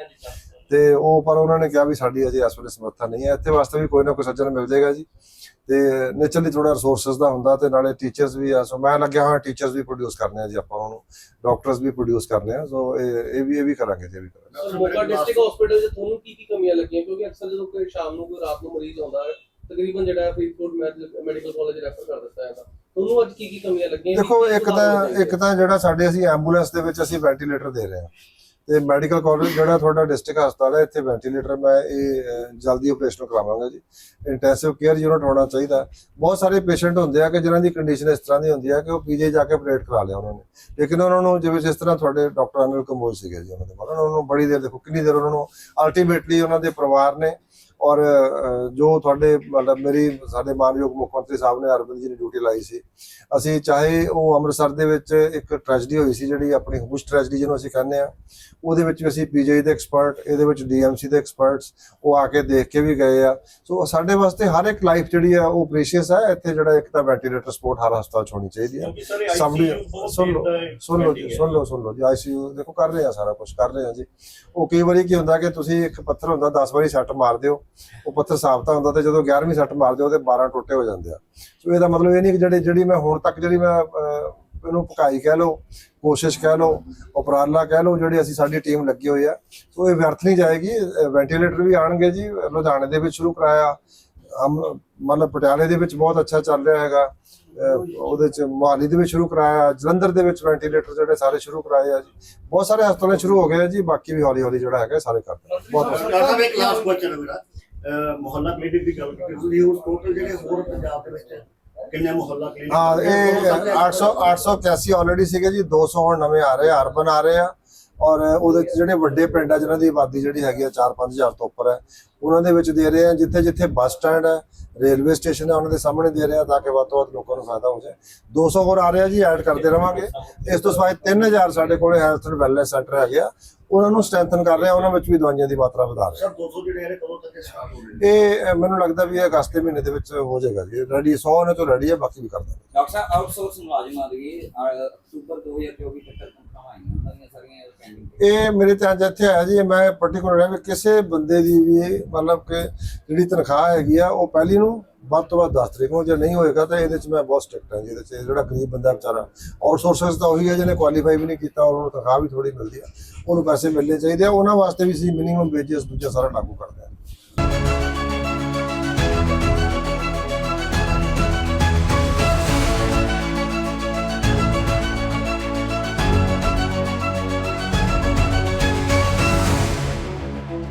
[SPEAKER 1] ਤੇ ਉਹ, ਪਰ ਉਹਨਾਂ ਨੇ ਕਿਹਾ ਵੀ ਸਾਡੀ ਅਜੇ ਇਸ ਵੇਲੇ ਸਮਰੱਥਾ ਨਹੀਂ ਹੈ, ਇੱਥੇ ਵਾਸਤੇ ਵੀ ਕੋਈ ਨਾ ਕੋਈ ਸੱਜਣ ਮਿਲ ਜਾਏਗਾ ਜੀ। ਤੇ ਨੇਚਰਲੀ ਥੋੜਾ ਰਿਸੋਰਸਸ ਦਾ ਹੁੰਦਾ ਤੇ ਨਾਲੇ ਟੀਚਰਸ ਵੀ ਆ, ਸੋ ਮੈਂ ਲੱਗਿਆ ਹਾਂ ਟੀਚਰਸ ਵੀ ਪ੍ਰੋਡਿਊਸ ਕਰਨੇ ਆ ਜੀ ਆਪਾਂ ਉਹਨੂੰ ਡਾਕਟਰਸ ਵੀ ਪ੍ਰੋਡਿਊਸ ਕਰਨੇ ਆ, ਸੋ ਇਹ ਵੀ ਇਹ ਵੀ ਕਰਾਂਗੇ ਜੀ ਵੀ ਕਰਾਂਗੇ।
[SPEAKER 6] ਮੋਗਾ ਡਿਸਟ੍ਰਿਕਟ ਹਸਪੀਟਲ 'ਚ ਤੁਹਾਨੂੰ ਕੀ ਕੀ ਕਮੀਆਂ ਲੱਗੀਆਂ? ਕਿਉਂਕਿ ਅਕਸਰ ਜਦੋਂ ਕੋਈ ਸ਼ਾਮ ਨੂੰ, ਕੋਈ ਰਾਤ ਨੂੰ ਮਰੀਜ਼ ਆਉਂਦਾ ਹੈ ਤਕਰੀਬਨ ਜਿਹੜਾ ਫਰੀਦਕੋਟ ਮੈਡੀਕਲ ਕਾਲਜ ਰੈਫਰ ਕਰ ਦਿੱਤਾ ਜਾਂਦਾ ਤੁਹਾਨੂੰ ਅੱਜ ਕੀ ਕੀ ਕਮੀਆਂ ਲੱਗੀਆਂ?
[SPEAKER 1] ਦੇਖੋ ਇੱਕ ਤਾਂ ਇੱਕ ਤਾਂ ਜਿਹੜਾ ਸਾਡੇ ਅਸੀਂ ਐਂਬੂਲੈਂਸ ਦੇ ਵਿੱਚ ਅਸੀਂ ਵੈਂਟੀਲੇਟਰ ਦੇ ਰਹੇ ਹਾਂ। ਤੇ ਮੈਡੀਕਲ ਕਾਲਜ ਜਿਹੜਾ ਤੁਹਾਡਾ ਡਿਸਟ੍ਰਿਕਟ ਹਸਪਤਾਲ ਹੈ ਇੱਥੇ ਵੈਂਟੀਲੇਟਰ ਮੈਂ ਇਹ ਜਲਦੀ ਆਪਰੇਸ਼ਨ ਕਰਾਵਾਂਗਾ ਜੀ। ਇੰਟੈਂਸਿਵ ਕੇਅਰ ਯੂਨਿਟ ਹੋਣਾ ਚਾਹੀਦਾ। ਬਹੁਤ ਸਾਰੇ ਪੇਸ਼ੈਂਟ ਹੁੰਦੇ ਆ ਕਿ ਜਿਨ੍ਹਾਂ ਦੀ ਕੰਡੀਸ਼ਨ ਇਸ ਤਰ੍ਹਾਂ ਦੀ ਹੁੰਦੀ ਹੈ ਕਿ ਉਹ ਪੀਜੀ ਜਾ ਕੇ ਆਪਰੇਟ ਕਰਾ ਲਿਆ ਉਹਨਾਂ ਨੇ। ਲੇਕਿਨ ਉਹਨਾਂ ਨੂੰ ਜਿਵੇਂ ਜਿਸ ਤਰ੍ਹਾਂ ਤੁਹਾਡੇ ਡਾਕਟਰ ਅਨਿਲ ਕੰਬੋਜ ਸੀਗੇ ਜੀ ਉਹਨਾਂ ਦੇ ਬਾਰੇ ਉਹਨਾਂ ਨੂੰ ਬੜੀ ਦੇਰ ਦੇਖੋ ਕਿੰਨੀ ਦੇਰ ਉਹਨਾਂ ਨੂੰ ਅਲਟੀਮੇਟਲੀ ਉਹਨਾਂ ਦੇ ਪਰਿਵਾਰ ਨੇ ਔਰ ਜੋ ਤੁਹਾਡੇ ਮਤਲਬ ਮੇਰੀ ਸਾਡੇ ਮਾਨਯੋਗ ਮੁੱਖ ਮੰਤਰੀ ਸਾਹਿਬ ਨੇ ਅਰਵਿੰਦ ਜੀ ਨੇ ਡਿਊਟੀ ਲਾਈ ਸੀ ਅਸੀਂ ਚਾਹੇ ਉਹ ਅੰਮ੍ਰਿਤਸਰ ਦੇ ਵਿੱਚ ਇੱਕ ਟ੍ਰੈਜਡੀ ਹੋਈ ਸੀ ਜਿਹੜੀ ਆਪਣੀ ਹੁਸ਼ ਟ੍ਰੈਜਡੀ ਜਿਹਨੂੰ ਅਸੀਂ ਕਹਿੰਦੇ ਆ ਉਹਦੇ ਵਿੱਚ ਵੀ ਅਸੀਂ ਪੀਜੀ ਦੇ ਐਕਸਪਰਟ ਇਹਦੇ ਵਿੱਚ ਡੀਐਮਸੀ ਦੇ ਐਕਸਪਰਟਸ ਉਹ ਆ ਕੇ ਦੇਖ ਕੇ ਵੀ ਗਏ ਆ। ਸੋ ਸਾਡੇ ਵਾਸਤੇ ਹਰ ਇੱਕ ਲਾਈਫ ਜਿਹੜੀ ਆ ਉਹ ਪ੍ਰੀਸ਼ੀਅਸ ਹੈ ਇੱਥੇ ਜਿਹੜਾ ਇੱਕ ਤਾਂ ਵੈਂਟੀਲੇਟਰ ਸਪੋਰਟ ਹਰ ਹਸਪਤਾਲ 'ਚ ਹੋਣੀ ਚਾਹੀਦੀ ਸਾਹਮਣੇ
[SPEAKER 4] ICU ਬਹੁਤ
[SPEAKER 1] ਸੁਣ ਲਓ ਸੁਣ ਲਓ ਜੀ। ਸੁਣ ਲਓ ਸੁਣ ਲਓ ਜੀ ਆਈਸੀਯੂ ਦੇਖੋ ਕਰ ਰਹੇ ਆ ਸਾਰਾ ਕੁਝ ਕਰ ਰਹੇ ਆ ਜੀ। ਉਹ ਕਈ ਵਾਰੀ ਕੀ ਹੁੰਦਾ ਕਿ ਤੁਸੀਂ ਇੱਕ ਪੱਥਰ ਹੁੰਦਾ 10 ਵਾਰੀ ਸੱਟ ਮਾਰ ਦਿਓ ਉਹ ਪੱਥਰ ਸਾਬਤਾ ਹੁੰਦਾ ਤੇ ਜਦੋਂ 11ਵੀਂ ਸੱਟ ਮਾਰਦੇ ਦਿਓ ਉਹਦੇ 12 ਟੁੱਟੇ ਹੋ ਜਾਂਦੇ ਆ। ਸੋ ਇਹਦਾ ਮਤਲਬ ਇਹ ਨਹੀਂ ਕਿ ਜਿਹੜੇ, ਜਿਹੜੀ ਮੈਂ ਹੁਣ ਤੱਕ ਜਿਹੜੀ ਮੈਂ ਇਹਨੂੰ ਪਕਾਈ ਕਹਿ ਲਓ, ਕੋਸ਼ਿਸ਼ ਕਹਿ ਲਓ, ਉਪਰਾਲਾ ਕਹਿ ਲਓ, ਜਿਹੜੀ ਅਸੀਂ ਸਾਡੀ ਟੀਮ ਲੱਗੀ ਹੋਈ ਆ, ਸੋ ਇਹ ਵਿਅਰਥ ਨਹੀਂ ਜਾਏਗੀ ਵੈਂਟੀਲੇਟਰ ਵੀ ਆਣਗੇ ਜੀ, ਲੁਧਿਆਣੇ ਦੇ ਵਿੱਚ ਸ਼ੁਰੂ ਕਰਾਇਆ ਹਮ ਮਤਲਬ ਪਟਿਆਲੇ ਦੇ ਵਿੱਚ ਬਹੁਤ ਅੱਛਾ ਚੱਲ ਰਿਹਾ ਹੈਗਾ ਉਹਦੇ ਚ ਮੁਹਾਲੀ ਦੇ ਵਿੱਚ ਸ਼ੁਰੂ ਕਰਾਇਆ, ਜਲੰਧਰ ਦੇ ਵਿੱਚ ਵੈਂਟੀਲੇਟਰ ਜਿਹੜੇ ਸਾਰੇ ਸ਼ੁਰੂ ਕਰਾਏ ਆ ਜੀ। ਬਹੁਤ ਸਾਰੇ ਹਸਪਤਾਲ ਸ਼ੁਰੂ ਹੋ ਗਏ ਜੀ, ਬਾਕੀ ਵੀ ਹੌਲੀ ਹੌਲੀ ਜਿਹੜਾ ਹੈਗਾ ਸਾਰੇ ਕਰਦੇ ਬਹੁਤ ਬਹੁਤ
[SPEAKER 2] ਇੱਕ ਲਾਸਟ ਕੁਐਸਚਨ ਹੈ ਮੇਰਾ। ਮੁਹੱਲਾ ਕਲੀਨਿਕ ਦੀ ਗੱਲ ਕੀਤੀ ਤੁਸੀਂ ਹੁਣ ਟੋਟਲ ਜਿਹੜੇ ਹੋਰ ਪੰਜਾਬ ਦੇ ਵਿੱਚ ਕਿੰਨੇ ਮੁਹੱਲਾ ਕਲੀਨਿਕ
[SPEAKER 1] ਹਾਂ, ਇਹ 800 881 ਆਲਰੇਡੀ ਸੀਗੇ ਜੀ 200 ਹੁਣ ਨਵੇਂ ਆ ਰਹੇ ਆ ਅਰਬਨ ਆ ਰਹੇ ਆ। ਔਰ ਉਹਦੇ ਚ ਜਿਹੜੇ ਵੱਡੇ ਪਿੰਡ ਆ ਜਿਨ੍ਹਾਂ ਦੀ ਆਬਾਦੀ ਜਿਹੜੀ ਹੈਗੀ ਆ 4-5000 ਤੋਂ ਉੱਪਰ ਹੈ। ਉਹਨਾਂ ਦੇ ਵਿੱਚ ਦੇ ਰਹੇ ਆ ਜਿੱਥੇ ਜਿੱਥੇ ਬੱਸ ਸਟੈਂਡ ਹੈ, ਰੇਲਵੇ ਸਟੇਸ਼ਨ ਹੈ, ਉਹਨਾਂ ਦੇ ਸਾਹਮਣੇ ਦੇ ਰਹੇ ਆ, ਤਾਂ ਕਿ ਵੱਧ ਤੋਂ ਵੱਧ ਲੋਕਾਂ ਨੂੰ ਫਾਇਦਾ ਹੋ ਜਾਏ। 200 ਹੋਰ ਆ ਰਿਹਾ ਜੀ, ਐਡ ਕਰਦੇ ਰਵਾਂਗੇ। ਇਸ ਤੋਂ ਸਿਵਾਏ 3000 ਸਾਡੇ ਕੋਲੇ ਹੈਲਥ ਐਂਡ ਵੈਲਨੈਸ ਸੈਂਟਰ ਹੈਗੇ ਆ। ਉਹਨਾਂ ਨੂੰ ਸਟਰੈਂਥਨ ਕਰ ਰਹੇ ਉਹਨਾਂ ਵਿੱਚ ਵੀ ਦਵਾਈਆਂ ਦੀ ਮਾਤਰਾ ਵਧਾ ਰਹੇ।
[SPEAKER 2] ਸਰ 200 ਜਿਹੜੇ ਨੇ ਕਦੋਂ ਤੱਕ ਸਟਾਰਟ ਹੋ ਰਹੇ
[SPEAKER 1] ਇਹ ਮੈਨੂੰ ਲੱਗਦਾ ਵੀ ਇਹ ਅਗਸਤ ਦੇ ਮਹੀਨੇ ਦੇ ਵਿੱਚ ਹੋ ਜਾਏਗਾ ਜੀ। ਰੈਡੀ 100 ਨੇ ਤੋਂ ਰੈਡੀ ਹੈ ਬਾਕੀ ਵੀ ਕਰ ਦਾਂਗੇ।
[SPEAKER 7] ਡਾਕਟਰ ਸਾਹਿਬ ਆਊਟਸੋਰਸ ਮੁਲਾਜ਼ਮਾਂ ਦੀ ਅਕਤੂਬਰ 2024 ਤੱਕ ਤਨਖਾਹਾਂ ਆਈਆਂ ਉਹਨਾਂ ਦੀਆਂ ਸਾਰੀਆਂ ਪੈਂਡਿੰਗ
[SPEAKER 1] ਇਹ ਮੇਰੇ ਧਿਆਨ 'ਚ ਇੱਥੇ ਆਇਆ ਜੀ ਮੈਂ ਪਾਰਟਿਕੂਲਰ ਹੈ ਵੀ ਕਿਸੇ ਬੰਦੇ ਦੀ ਵੀ ਮਤਲਬ ਕਿ ਜਿਹੜੀ ਤਨਖਾਹ ਹੈਗੀ ਆ ਉਹ ਪਹਿਲੀ ਨੂੰ ਵੱਧ ਤੋਂ ਵੱਧ 10 ਤਰੀਕ ਨੂੰ ਜੇ ਨਹੀਂ ਹੋਏਗਾ ਤਾਂ ਇਹਦੇ 'ਚ ਮੈਂ ਬਹੁਤ ਸਟ੍ਰਿਕਟ ਹਾਂ, ਜਿਹਦੇ 'ਚ ਜਿਹੜਾ ਗਰੀਬ ਬੰਦਾ ਵਿਚਾਰਾ ਆਊਟਸੋਰਸਰਸ ਤਾਂ ਉਹੀ ਹੈ ਜਿਹਨੇ ਕੁਆਲੀਫਾਈ ਵੀ ਨਹੀਂ ਕੀਤਾ ਔਰ ਉਹਨੂੰ ਤਨਖਾਹ ਵੀ ਥੋੜੀ ਮਿਲਦੀ ਆ, ਉਹਨੂੰ ਪੈਸੇ ਮਿਲਣੇ ਚਾਹੀਦੇ ਆ, ਉਹਨਾਂ ਵਾਸਤੇ ਵੀ ਅਸੀਂ ਮਿਨੀਮਮ ਵੇਜਸ ਦੂਜਾ ਸਾਰਾ ਲਾਗੂ ਕਰਦੇ। ਹਾਂ